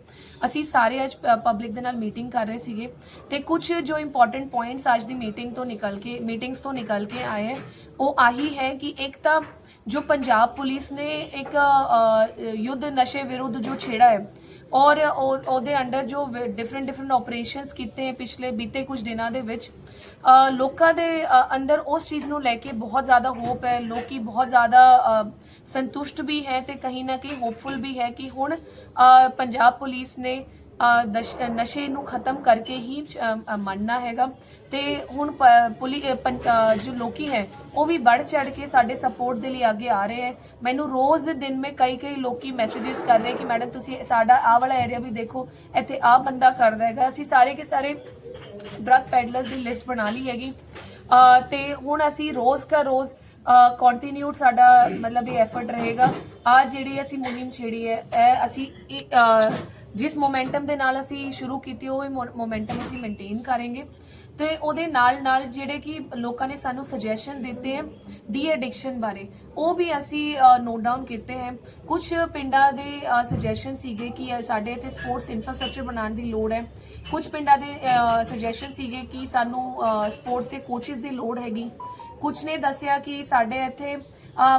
ਅਸੀਂ ਸਾਰੇ ਅੱਜ ਪਬਲਿਕ ਦੇ ਨਾਲ ਮੀਟਿੰਗ ਕਰ ਰਹੇ ਸੀਗੇ। ਤੇ ਕੁਝ ਜੋ ਇੰਪੋਰਟੈਂਟ ਪੁਆਇੰਟਸ ਅੱਜ ਦੀ ਮੀਟਿੰਗ ਤੋਂ ਨਿਕਲ ਕੇ ਮੀਟਿੰਗਸ ਤੋਂ ਨਿਕਲ ਕੇ ਆਏ ਉਹ ਆਹੀ ਹੈ ਕਿ ਇੱਕ ਤਾਂ ਜੋ ਪੰਜਾਬ ਪੁਲਿਸ ਨੇ ਇੱਕ ਅ, ਯੁੱਧ ਨਸ਼ੇ ਵਿਰੁੱਧ ਜੋ ਛੇੜਾ ਹੈ ਔਰ ਉਹ- ਉਹਦੇ ਅੰਡਰ ਜੋ ਡਿਫਰੈਂਟ ਡਿਫਰੈਂਟ ਆਪਰੇਸ਼ਨਸ ਕੀਤੇ ਪਿਛਲੇ ਬੀਤੇ ਕੁਝ ਦਿਨਾਂ ਦੇ ਵਿੱਚ ਲੋਕਾਂ ਦੇ ਅੰਦਰ ਉਸ ਚੀਜ਼ ਨੂੰ ਲੈ ਕੇ ਬਹੁਤ ਜ਼ਿਆਦਾ ਹੋਪ ਹੈ ਲੋਕੀ ਬਹੁਤ ਜ਼ਿਆਦਾ ਸੰਤੁਸ਼ਟ ਵੀ ਹੈ ਤੇ ਕहीं ਨਾ ਕहीं ਹੋਪਫੁਲ ਵੀ ਹੈ ਕਿ ਹੁਣ ਪੰਜਾਬ ਪੁਲਿਸ ਨੇ ਨਸ਼ੇ ਨੂੰ ਖਤਮ ਕਰਕੇ ਹੀ ਮੰਨਣਾ ਹੈਗਾ। ਤੇ ਹੁਣ ਪ- ਪੁਲੀ ਪੰ- ਜੋ ਲੋਕੀ ਹੈ ਉਹ ਵੀ ਵੱਧ ਚੜ ਕੇ ਸਾਡੇ ਸਪੋਰਟ ਦੇ ਲਈ ਅੱਗੇ ਆ ਰਹੇ ਹੈ। ਮੈਨੂੰ ਰੋਜ਼ ਦਿਨ ਮੇ ਕਈ ਕਈ ਲੋਕੀ ਮੈਸੇजेस ਕਰ ਰਹੇ ਕਿ ਮੈਡਮ ਤੁਸੀਂ ਸਾਡਾ ਆਹ ਵਾਲਾ ਏਰੀਆ ਵੀ ਦੇਖੋ ਇੱਥੇ ਆਹ ਬੰਦਾ ਕਰਦਾ ਹੈਗਾ। ਅਸੀਂ ਸਾਰੇ ਕੇ ਸਾਰੇ ਡਰੱਗ ਪੈਡਲਰਸ ਦੀ ਲਿਸਟ ਬਣਾ ਲਈ ਹੈਗੀ। ਅ, ਤੇ ਹੁਣ ਅਸੀਂ ਰੋਜ਼ ਕਾ ਰੋਜ਼ ਕੰਟੀਨਿਊਡ ਸਾਡਾ ਮਤਲਬ ਇਹ ਐਫਰਟ ਰਹੇਗਾ। ਆ ਜਿਹੜੀ ਅਸੀਂ ਮੁਹਿੰਮ ਛੇੜੀ ਹੈ ਇਹ ਅਸੀਂ ਜਿਸ ਮੋਮੈਂਟਮ ਦੇ ਨਾਲ ਅਸੀਂ ਸ਼ੁਰੂ ਕੀਤੀ, ਉਹ ਹੀ ਮੋਮੈਂਟਮ ਅਸੀਂ ਮੇਨਟੇਨ ਕਰਾਂਗੇ। ਤੇ ਉਹਦੇ ਨਾਲ ਨਾਲ ਜਿਹੜੇ ਕਿ ਲੋਕਾਂ ਨੇ ਸਾਨੂੰ ਸੁਜੈਸ਼ਨ ਦਿੱਤੇ ਹੈ ਡੀ ਐਡਿਕਸ਼ਨ ਬਾਰੇ, ਉਹ ਵੀ ਅਸੀਂ ਨੋਟ ਡਾਊਨ ਕੀਤੇ ਹੈ। ਕੁਝ ਪਿੰਡਾਂ ਦੇ ਸੁਜੈਸ਼ਨ ਸੀਗੇ ਕਿ ਸਾਡੇ ਇੱਥੇ ਸਪੋਰਟਸ ਇਨਫਰਾਸਟ੍ਰਕਚਰ ਬਣਾਉਣ ਦੀ ਲੋੜ ਹੈ। ਕੁਝ ਪਿੰਡਾਂ ਦੇ ਸੁਜੈਸ਼ਨ ਸੀਗੇ ਕਿ ਸਾਨੂੰ ਸਪੋਰਟਸ ਦੇ ਕੋਚਿਸ ਦੀ ਲੋੜ ਹੈਗੀ। ਕੁਝ ਨੇ ਦੱਸਿਆ ਕਿ ਸਾਡੇ ਇੱਥੇ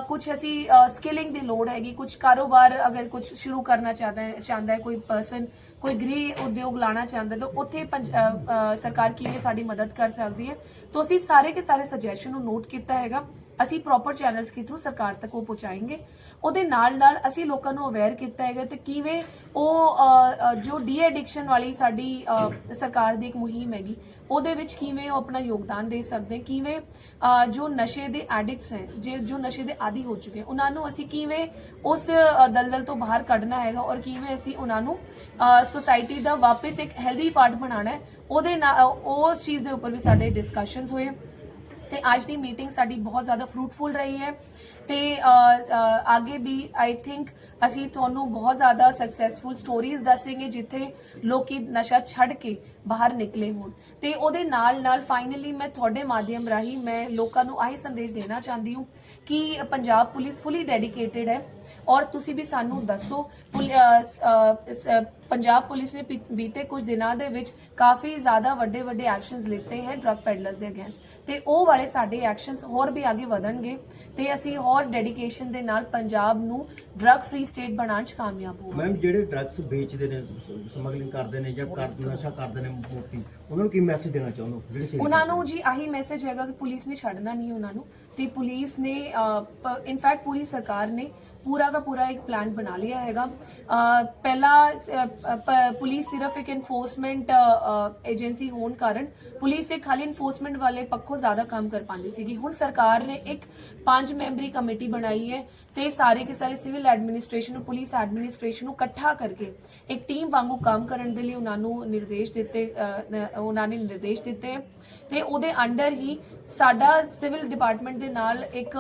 ਕੁਝ ਅਸੀਂ ਸਕਿਲਿੰਗ ਦੀ ਲੋੜ ਹੈਗੀ ਕੁਝ ਕਾਰੋਬਾਰ ਅਗਰ ਕੁਝ ਸ਼ੁਰੂ ਕਰਨਾ ਚਾਹਦਾ ਹੈ ਚਾਹੁੰਦਾ ਹੈ ਕੋਈ ਪਰਸਨ ਕੋਈ ਗ੍ਰਹਿ ਉਦਯੋਗ ਲਾਣਾ ਚਾਹੁੰਦਾ ਤਾਂ ਉੱਥੇ ਪੰਜ- ਅ, ਅ, ਸਰਕਾਰ ਕਿਵੇਂ ਸਾਡੀ ਮਦਦ ਕਰ ਸਕਦੀ ਹੈ। ਤਾਂ ਅਸੀਂ ਸਾਰੇ ਕੇ ਸਾਰੇ ਸੁਜੈਸ਼ਨ ਨੂੰ ਨੋਟ ਕੀਤਾ ਹੈਗਾ। ਅਸੀਂ ਪ੍ਰੋਪਰ ਚੈਨਲਸ ਕੇ ਥਰੂ ਸਰਕਾਰ ਤੱਕ ਉਹ ਪਹੁੰਚਾਏਂਗੇ। ਉਹਦੇ ਨਾਲ ਨਾਲ ਅਸੀਂ ਲੋਕਾਂ ਨੂੰ ਅਵੇਅਰ ਕੀਤਾ ਹੈਗਾ ਤੇ ਕਿਵੇਂ ਉਹ ਜੋ ਡੀ ਐਡਿਕਸ਼ਨ ਵਾਲੀ ਸਾਡੀ ਸਰਕਾਰ ਦੀ ਇੱਕ ਮੁਹਿੰਮ ਹੈਗੀ, ਉਹਦੇ ਵਿੱਚ ਕਿਵੇਂ ਉਹ ਆਪਣਾ ਯੋਗਦਾਨ ਦੇ ਸਕਦੇ, ਕਿਵੇਂ ਜੋ ਨਸ਼ੇ ਦੇ ਐਡਿਕਟਸ ਹੈ, ਜੇ ਜੋ ਨਸ਼ੇ ਦੇ ਆਦੀ ਹੋ ਚੁੱਕੇ ਉਹਨਾਂ ਨੂੰ ਅਸੀਂ ਕਿਵੇਂ ਉਸ ਦਲਦਲ ਤੋਂ ਬਾਹਰ ਕੱਢਣਾ ਹੈਗਾ ਔਰ ਕਿਵੇਂ ਅਸੀਂ ਉਹਨਾਂ ਨੂੰ ਸੋਸਾਇਟੀ ਦਾ ਵਾਪਸ ਇੱਕ ਹੈਲਦੀ ਪਾਰਟ ਬਣਾਉਣਾ ਹੈ, ਉਹਦੇ ਨਾਲ ਉਸ ਚੀਜ਼ ਦੇ ਉੱਪਰ ਵੀ ਸਾਡੇ ਡਿਸਕਸ਼ਨਸ ਹੋਏ। ਤੇ ਅੱਜ ਦੀ ਮੀਟਿੰਗ ਸਾਡੀ ਬਹੁਤ ਜ਼ਿਆਦਾ ਫਰੂਟਫੁਲ ਰਹੀ ਹੈ। ਤੇ ਅੱਗੇ ਵੀ ਆਈ ਥਿੰਕ ਅਸੀਂ ਤੁਹਾਨੂੰ ਬਹੁਤ ਜ਼ਿਆਦਾ ਸਕਸੈਸਫੁਲ ਸਟੋਰੀਜ਼ ਦੱਸਾਂਗੇ ਜਿੱਥੇ ਲੋਕੀ ਨਸ਼ਾ ਛੱਡ ਕੇ ਬਾਹਰ ਨਿਕਲੇ ਹੋਣ। ਤੇ ਉਹਦੇ ਨਾਲ ਨਾਲ ਫਾਈਨਲੀ ਮੈਂ ਤੁਹਾਡੇ ਮਾਧਿਅਮ ਰਾਹੀਂ ਮੈਂ ਲੋਕਾਂ ਨੂੰ ਆਹੀ ਸੰਦੇਸ਼ ਦੇਣਾ ਚਾਹੁੰਦੀ ਹਾਂ ਕਿ ਪੰਜਾਬ ਪੁਲਿਸ ਫੁੱਲੀ ਡੈਡੀਕੇਟਿਡ ਹੈ ਔਰ ਤੁਸੀਂ ਵੀ ਸਾਨੂੰ ਦੱਸੋ ਪੁਲ- ਪੰਜਾਬ ਪੁਲਿਸ ਨੇ ਬੀਤੇ ਕੁਝ ਦਿਨਾਂ ਦੇ ਵਿੱਚ ਕਾਫੀ ਜ਼ਿਆਦਾ ਵੱਡੇ ਵੱਡੇ ਐਕਸ਼ਨਸ ਲਿੱਤੇ ਹੈ ਡਰਗ ਪੈਡਲਰਸ ਦੇ ਅਗੇਂਸਟ ਤੇ ਉਹ ਵਾਲੇ ਸਾਡੇ ਐਕਸ਼ਨਸ ਹੋਰ ਵੀ ਅੱਗੇ ਵਧਣਗੇ ਤੇ ਅਸੀਂ ਹੋਰ ਡੈਡੀਕੇਸ਼ਨ ਦੇ ਨਾਲ ਪੰਜਾਬ ਨੂੰ ਡਰਗ ਫ੍ਰੀ ਸਟੇਟ ਬਣਾਉਣ 'ਚ ਕਾਮਯਾਬ ਹੋਵਾਂਗੇ। ਮੈਮ ਜਿਹੜੇ ਡਰੱਗਸ ਵੇਚਦੇ ਨੇ ਸਮਗਲਿੰਗ ਕਰਦੇ ਨੇ ਜਾਂ ਕਰ ਨਸ਼ਾ ਕਰਦੇ ਨੇ ਮੋਟੀ ਉਹਨਾਂ ਨੂੰ ਕੀ ਮੈਸੇਜ ਦੇਣਾ ਚਾਹੁੰਦੇ ਹੋ? ਜਿਹੜੇ ਉਹਨਾਂ ਕਰਦੇ ਨੂੰ। ਜੀ ਆਹੀ ਮੈਸੇਜ ਹੈਗਾ ਕਿ ਪੁਲਿਸ ਨੇ ਛੱਡਣਾ ਨਹੀਂ ਉਹਨਾਂ ਨੂੰ ਤੇ ਪੁਲਿਸ ਨੇ ਇਨਫੈਕਟ ਪੂਰੀ ਸਰਕਾਰ ਨੇ ਪੂਰਾ ਦਾ ਪੂਰਾ ਇੱਕ ਪਲਾਨ ਬਣਾ ਲਿਆ ਹੈਗਾ। ਪਹਿਲਾਂ ਪੁਲਿਸ ਸਿਰਫ ਇੱਕ ਇਨਫੋਰਸਮੈਂਟ ਏਜੰਸੀ ਹੋਣ ਕਾਰਨ ਪੁਲਿਸ ਇੱਕ ਖਾਲੀ ਇਨਫੋਰਸਮੈਂਟ ਵਾਲੇ ਪੱਖੋਂ ਜ਼ਿਆਦਾ ਕੰਮ ਕਰ ਪਾਉਂਦੀ ਸੀਗੀ। ਹੁਣ ਸਰਕਾਰ ਨੇ ਇੱਕ ਪੰਜ ਮੈਂਬਰੀ ਕਮੇਟੀ ਬਣਾਈ ਹੈ ਤੇ ਸਾਰੇ ਕੇ ਸਾਰੇ ਸਿਵਲ ਐਡਮਿਨਿਸਟ੍ਰੇਸ਼ਨ ਨੂੰ, ਪੁਲਿਸ ਐਡਮਿਨਿਸਟ੍ਰੇਸ਼ਨ ਨੂੰ ਇਕੱਠਾ ਕਰਕੇ ਇੱਕ ਟੀਮ ਵਾਂਗੂ ਕੰਮ ਕਰਨ ਦੇ ਲਈ ਉਹਨਾਂ ਨੂੰ ਨਿਰਦੇਸ਼ ਦਿੱਤੇ ਉਹਨਾਂ ਨੇ ਨਿਰਦੇਸ਼ ਦਿੱਤੇ। ਹੈ ਤੇ ਉਹਦੇ ਅੰਡਰ ਹੀ ਸਾਡਾ ਸਿਵਲ ਡਿਪਾਰਟਮੈਂਟ ਦੇ ਨਾਲ ਇੱਕ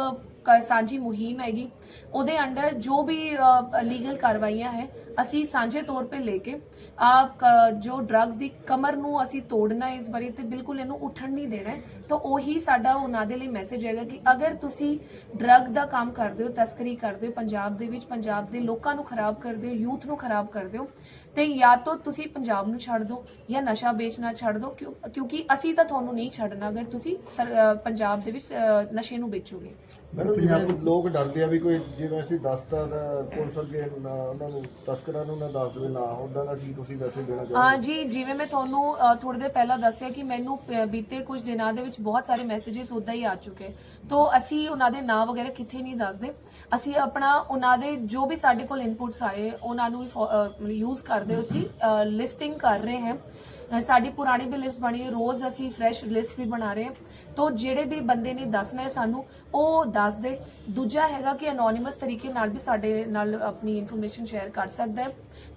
ਸਾਂਝੀ ਮੁਹਿੰਮ ਹੈਗੀ। ਉਹਦੇ ਅੰਡਰ ਜੋ ਵੀ ਲੀਗਲ ਕਾਰਵਾਈਆਂ ਹੈ, ਅਸੀਂ ਸਾਂਝੇ ਤੌਰ 'ਤੇ ਲੈ ਕੇ ਆ ਜੋ ਡਰੱਗਸ ਦੀ ਕਮਰ ਨੂੰ ਅਸੀਂ ਤੋੜਨਾ ਇਸ ਬਾਰੇ ਤੇ ਬਿਲਕੁਲ ਇਹਨੂੰ ਉੱਠਣ ਨਹੀਂ ਦੇਣਾ ਤਾਂ ਉਹੀ ਸਾਡਾ ਉਹਨਾਂ ਦੇ ਲਈ ਮੈਸੇਜ ਹੈਗਾ ਕਿ ਅਗਰ ਤੁਸੀਂ ਡਰੱਗ ਦਾ ਕੰਮ ਕਰਦੇ ਹੋ, ਤਸਕਰੀ ਕਰਦੇ ਹੋ, ਪੰਜਾਬ ਦੇ ਵਿੱਚ ਪੰਜਾਬ ਦੇ ਲੋਕਾਂ ਨੂੰ ਖਰਾਬ ਕਰਦੇ ਹੋ, ਯੂਥ ਨੂੰ ਖਰਾਬ ਕਰਦੇ ਹੋ, ਤੇ ਜਾਂ ਤਾਂ ਤੁਸੀਂ ਪੰਜਾਬ ਨੂੰ ਛੱਡ ਦਿਓ ਜਾਂ ਨਸ਼ਾ ਵੇਚਣਾ ਛੱਡ ਦਿਓ, ਕਿਉਂ- ਕਿਉਂਕਿ ਅਸੀਂ ਤਾਂ ਤੁਹਾਨੂੰ ਨਹੀਂ ਛੱਡਣਾ ਅਗਰ ਤੁਸੀਂ ਸਰ- ਪੰਜਾਬ ਦੇ ਵਿੱਚ ਨਸ਼ੇ ਨੂੰ ਵੇਚੋਗੇ। ਮੈਨੂੰ ਜਿਵੇਂ ਲੋਕ ਡਰਦੇ ਆ ਵੀ ਕੋਈ ਜਿਵੇਂ ਅਸੀਂ ਦੱਸਤਾ ਤਾਂ ਪੁਲਿਸ ਅੱਗੇ ਨਾ ਉਹਨਾਂ ਨੂੰ ਤਸਕਰਾਂ ਨੂੰ ਨਾ ਦੱਸ ਦੇਵੇ ਨਾ ਹੁੰਦਾ ਦਾ ਕੀ ਤੁਸੀਂ ਵੈਸੇ ਦੇਣਾ ਹਾਂ ਚਾਹੁੰਦੇ ਜੀ ਜਿਵੇਂ ਮੈਂ ਤੁਹਾਨੂੰ ਥੋੜੀ ਦੇਰ ਪਹਿਲਾਂ ਦੱਸਿਆ ਕਿ ਮੈਨੂੰ ਬੀਤੇ ਕੁਝ ਦਿਨਾਂ ਦੇ ਵਿੱਚ ਬਹੁਤ ਸਾਰੇ ਮੈਸੇजेस ਉਦਾਂ ਹੀ ਆ ਚੁੱਕੇ। ਤੋਂ ਅਸੀਂ ਉਹਨਾਂ ਦੇ ਨਾਂ ਵਗੈਰਾ ਕਿੱਥੇ ਨਹੀਂ ਦੱਸਦੇ। ਅਸੀਂ ਆਪਣਾ ਉਹਨਾਂ ਦੇ ਜੋ ਵੀ ਸਾਡੇ ਕੋਲ ਇਨਪੁਟਸ ਆਏ ਉਹਨਾਂ ਨੂੰ ਯੂਜ਼ ਕਰਦੇ ਹੋ ਅਸੀਂ ਲਿਸਟਿੰਗ ਕਰ ਰਹੇ ਹਾਂ। ਸਾਡੀ ਪੁਰਾਣੀ ਵੀ ਲਿਸਟ ਬਣੀ, ਰੋਜ਼ ਅਸੀਂ ਫਰੈਸ਼ ਲਿਸਟ ਵੀ ਬਣਾ ਰਹੇ ਹਾਂ। ਤੋਂ ਜਿਹੜੇ ਵੀ ਬੰਦੇ ਨੇ ਦੱਸਣਾ ਹੈ ਸਾਨੂੰ, ਉਹ ਦੱਸ ਦੇ। ਦੂਜਾ ਹੈਗਾ ਕਿ ਅਨੋਨਿਮਸ ਤਰੀਕੇ ਨਾਲ ਵੀ ਸਾਡੇ ਨਾਲ ਆਪਣੀ ਇਨਫੋਰਮੇਸ਼ਨ ਸ਼ੇਅਰ ਕਰ ਸਕਦਾ ਹੈ।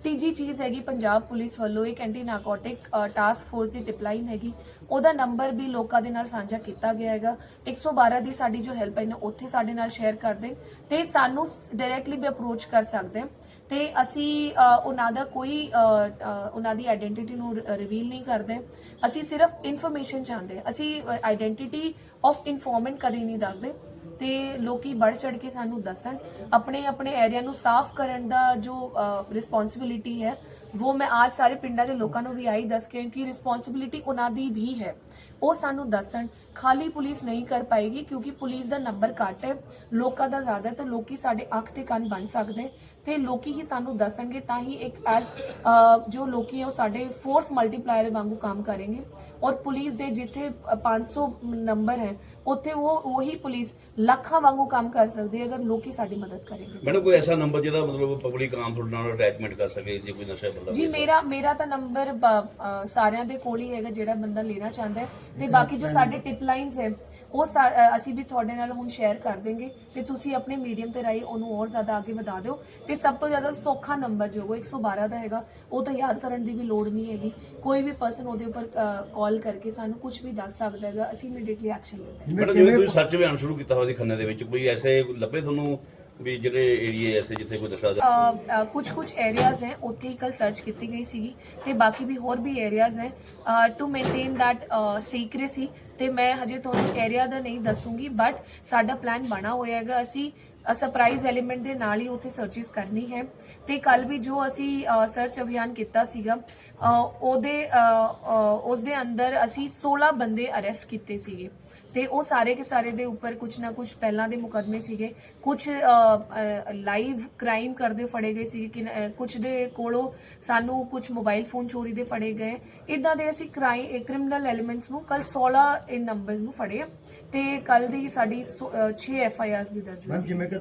ਤੀਜੀ ਚੀਜ਼ ਹੈਗੀ, ਪੰਜਾਬ ਪੁਲਿਸ ਵੱਲੋਂ ਇੱਕ ਐਂਟੀ ਨਾਰਕੋਟਿਕ ਟਾਸਕ ਫੋਰਸ ਦੀ ਟਿਪਲਾਈਨ ਹੈਗੀ। ਉਹਦਾ ਨੰਬਰ ਵੀ ਲੋਕਾਂ ਦੇ ਨਾਲ ਸਾਂਝਾ ਕੀਤਾ ਗਿਆ ਹੈਗਾ। 112 ਦੀ ਸਾਡੀ ਜੋ ਹੈਲਪਲਾਈਨ ਹੈ, ਉੱਥੇ ਸਾਡੇ ਨਾਲ ਸ਼ੇਅਰ ਕਰ ਦੇਣ ਤੇ ਸਾਨੂੰ ਡਾਇਰੈਕਟਲੀ ਵੀ ਅਪਰੋਚ ਕਰ ਸਕਦੇ ਹਨ ਤੇ ਅਸੀਂ ਅ, ਉਹਨਾਂ ਦਾ ਕੋਈ ਅ, ਅ, ਉਹਨਾਂ ਦੀ ਆਇਡੈਂਟੀਟੀ ਨੂੰ ਰਿਵੀਲ ਨਹੀਂ ਕਰਦੇ। ਅਸੀਂ ਸਿਰਫ ਇਨਫੋਰਮੇਸ਼ਨ ਚਾਹੁੰਦੇ ਅਸੀਂ ਆਇਡੈਂਟੀਟੀ ਆਫ ਇਨਫੋਰਮੈਂਟ ਕਦੇ ਨਹੀਂ ਦੱਸਦੇ। ਤੇ ਲੋਕੀ ਬੜ ਚੜ ਕੇ ਸਾਨੂੰ ਦੱਸਣ। ਆਪਣੇ ਆਪਣੇ ਏਰੀਆ ਨੂੰ ਸਾਫ਼ ਕਰਨ ਦਾ ਜੋ ਰਿਸਪੌਂਸਿਬਿਲਿਟੀ ਹੈ ਉਹ ਮੈਂ ਅੱਜ ਸਾਰੇ ਪਿੰਡਾਂ ਦੇ ਲੋਕਾਂ ਨੂੰ ਵੀ ਆਈ ਦੱਸ ਕੇ ਕਿ ਰਿਸਪੌਂਸਿਬਿਲਿਟੀ ਉਹਨਾਂ ਦੀ ਵੀ ਹੈ। ਉਹ ਸਾਨੂੰ ਦੱਸਣ। ਖਾਲੀ ਪੁਲਿਸ ਨਹੀਂ ਕਰ ਪਾਏਗੀ ਕਿਉਂਕਿ ਪੁਲਿਸ ਦਾ ਨੰਬਰ ਘੱਟ ਹੈ। ਲੋਕਾਂ ਦਾ ਜ਼ਿਆਦਾ ਹੈ ਤਾਂ ਲੋਕੀ ਸਾਡੇ ਅੱਖ ਤੇ ਕੰਨ ਬਣ ਸਕਦੇ। ਤੇ ਲੋਕੀ ਹੀ ਸਾਨੂੰ ਦੱਸਣਗੇ ਤਾਂ ਹੀ ਇੱਕ ਐਸ ਜੋ ਲੋਕੀ ਹੈ ਉਹ ਸਾਡੇ ਫੋਰਸ ਮਲਟੀਪਲਾਇਰ ਵਾਂਗੂ ਕੰਮ ਕਰਨਗੇ। ਔਰ ਪੁਲਿਸ ਦੇ ਜਿੱਥੇ ਅ, 500 ਨੰਬਰ ਹੈ ਉੱਥੇ ਉਹ ਉਹੀ ਪੁਲਿਸ ਲੱਖਾਂ ਵਾਂਗੂ ਕੰਮ ਕਰ ਸਕਦੀ ਹੈ ਅਗਰ ਲੋਕੀ ਸਾਡੀ ਮਦਦ ਕਰਨਗੇ। ਮੈਡਮ ਕੋਈ ਐਸਾ ਨੰਬਰ ਜਿਹੜਾ ਮਤਲਬ ਪਬਲਿਕ ਆਮ ਤੁਹਾਡੇ ਨਾਲ ਅਟੈਚਮੈਂਟ ਕਰ ਸਕੇ ਜੇ ਕੋਈ ਨਸ਼ਾ ਬੰਦਾ ਜੀ ਮੇਰਾ ਮੇਰਾ ਤਾਂ ਨੰਬਰ ਸਾਰਿਆਂ ਦੇ ਕੋਲ ਹੀ ਹੈਗਾ ਜਿਹੜਾ ਬੰਦਾ ਲੈਣਾ ਚਾਹੁੰਦਾ ਹੈ। ਤੇ ਬਾਕੀ ਜੋ ਸਾਡੇ ਟਿਪ ਲਾਈਨਸ ਹੈ ਉਹ ਅਸੀਂ ਵੀ ਤੁਹਾਡੇ ਨਾਲ ਹੁਣ ਸ਼ੇਅਰ ਕਰ ਦੇਂਗੇ ਤੇ ਤੁਸੀਂ ਆਪਣੇ ਮੀਡੀਅਮ ਤੇ ਰਾਈ ਉਹਨੂੰ ਹੋਰ ਜ਼ਿਆਦਾ ਅੱਗੇ ਵਧਾ ਦਿਓ। ਤੇ ਸਭ ਤੋਂ ਜ਼ਿਆਦਾ ਸੌਖਾ ਨੰਬਰ ਜੋ ਹੋਗਾ 112 ਦਾ ਹੈਗਾ ਉਹ ਤਾਂ ਯਾਦ ਕਰਨ ਦੀ ਵੀ ਲੋੜ ਨਹੀਂ ਹੈਗੀ। ਕੋਈ ਵੀ ਪਰਸਨ ਉਹਦੇ ਉੱਪਰ ਕਾਲ ਕਰਕੇ ਸਾਨੂੰ ਕੁਝ ਵੀ ਦੱਸ ਸਕਦਾ ਹੈਗਾ ਅਸੀਂ ਇਮੀਡੀਏਟਲੀ ਐਕਸ਼ਨ ਲੈਂਦੇ ਹਾਂ। ਮੈਡਮ ਜਿਵੇਂ ਤੁਸੀਂ ਸਰਚ ਅਭਿਆਨ ਸ਼ੁਰੂ ਕੀਤਾ ਹੋਇਆ ਸੀ ਖੰਨੇ ਦੇ ਵਿੱਚ ਕੋਈ ਐਸੇ ਲੱਭੇ ਤੁਹਾਨੂੰ ਵੀ ਜਿਹੜੇ ਏਰੀਏ ਐਸੇ ਜਿੱਥੇ ਕੋਈ ਨਸ਼ਾ ਕੁਝ ਕੁਝ ਏਰੀਆਜ਼ ਹੈ ਉੱਥੇ ਹੀ ਕੱਲ ਸਰਚ ਕੀਤੀ ਗਈ ਸੀਗੀ ਤੇ ਬਾਕੀ ਵੀ ਹੋਰ ਵੀ ਏਰੀਆਜ਼ ਹੈ। ਟੂ ਮੇਨਟੇਨ ਦੈਟ ਸੀਕ੍ਰੇਸੀ ਤੇ ਮੈਂ ਹਜੇ ਤੁਹਾਨੂੰ ਏਰੀਆ ਦਾ ਨਹੀਂ ਦੱਸੂਗੀ ਬਟ ਸਾਡਾ ਪਲਾਨ ਬਣਾ ਹੋਇਆ ਹੈਗਾ ਅਸੀਂ ਸਰਪ੍ਰਾਈਜ਼ ਐਲੀਮੈਂਟ ਦੇ ਨਾਲ ਹੀ ਉੱਥੇ ਸਰਚਿਸ ਕਰਨੀ ਹੈ। ਤੇ ਕੱਲ ਵੀ ਜੋ ਅਸੀਂ ਸਰਚ ਅਭਿਆਨ ਕੀਤਾ ਸੀਗਾ ਉਹਦੇ ਉਸ ਦੇ ਅੰਦਰ ਅਸੀਂ 16 ਬੰਦੇ ਅਰੈਸਟ ਕੀਤੇ ਸੀਗੇ। ਤੇ ਉਹ ਸਾਰੇ ਕੇ ਸਾਰੇ ਦੇ ਉੱਪਰ ਕੁਝ ਨਾ ਕੁਝ ਪਹਿਲਾਂ ਦੇ ਮੁਕਦਮੇ ਸੀਗੇ। ਕੁਝ ਲਾਈਵ ਕ੍ਰਾਈਮ ਕਰਦੇ ਫੜੇ ਗਏ ਸੀ ਕਿ ਕੁਝ ਦੇ ਕੋਲੋਂ ਸਾਨੂੰ ਕੁਝ ਮੋਬਾਈਲ ਫੋਨ ਚੋਰੀ ਦੇ ਫੜੇ ਗਏ। ਇਦਾਂ ਦੇ ਅਸੀਂ ਕ੍ਰਾਈਮ ਕ੍ਰਿਮੀਨਲ ਐਲੀਮੈਂਟਸ ਨੂੰ ਕੱਲ 16 ਇਨ ਨੰਬਰਸ ਨੂੰ ਫੜੇ ਆ। ਤੇ ਕੱਲ ਦੀ ਸਾਡੀ 6 ਐਫ ਆਈ ਆਰਸ ਵੀ ਦਰਜ ਹੋਈ ਸੀ। ਜਿਵੇਂ ਕਿ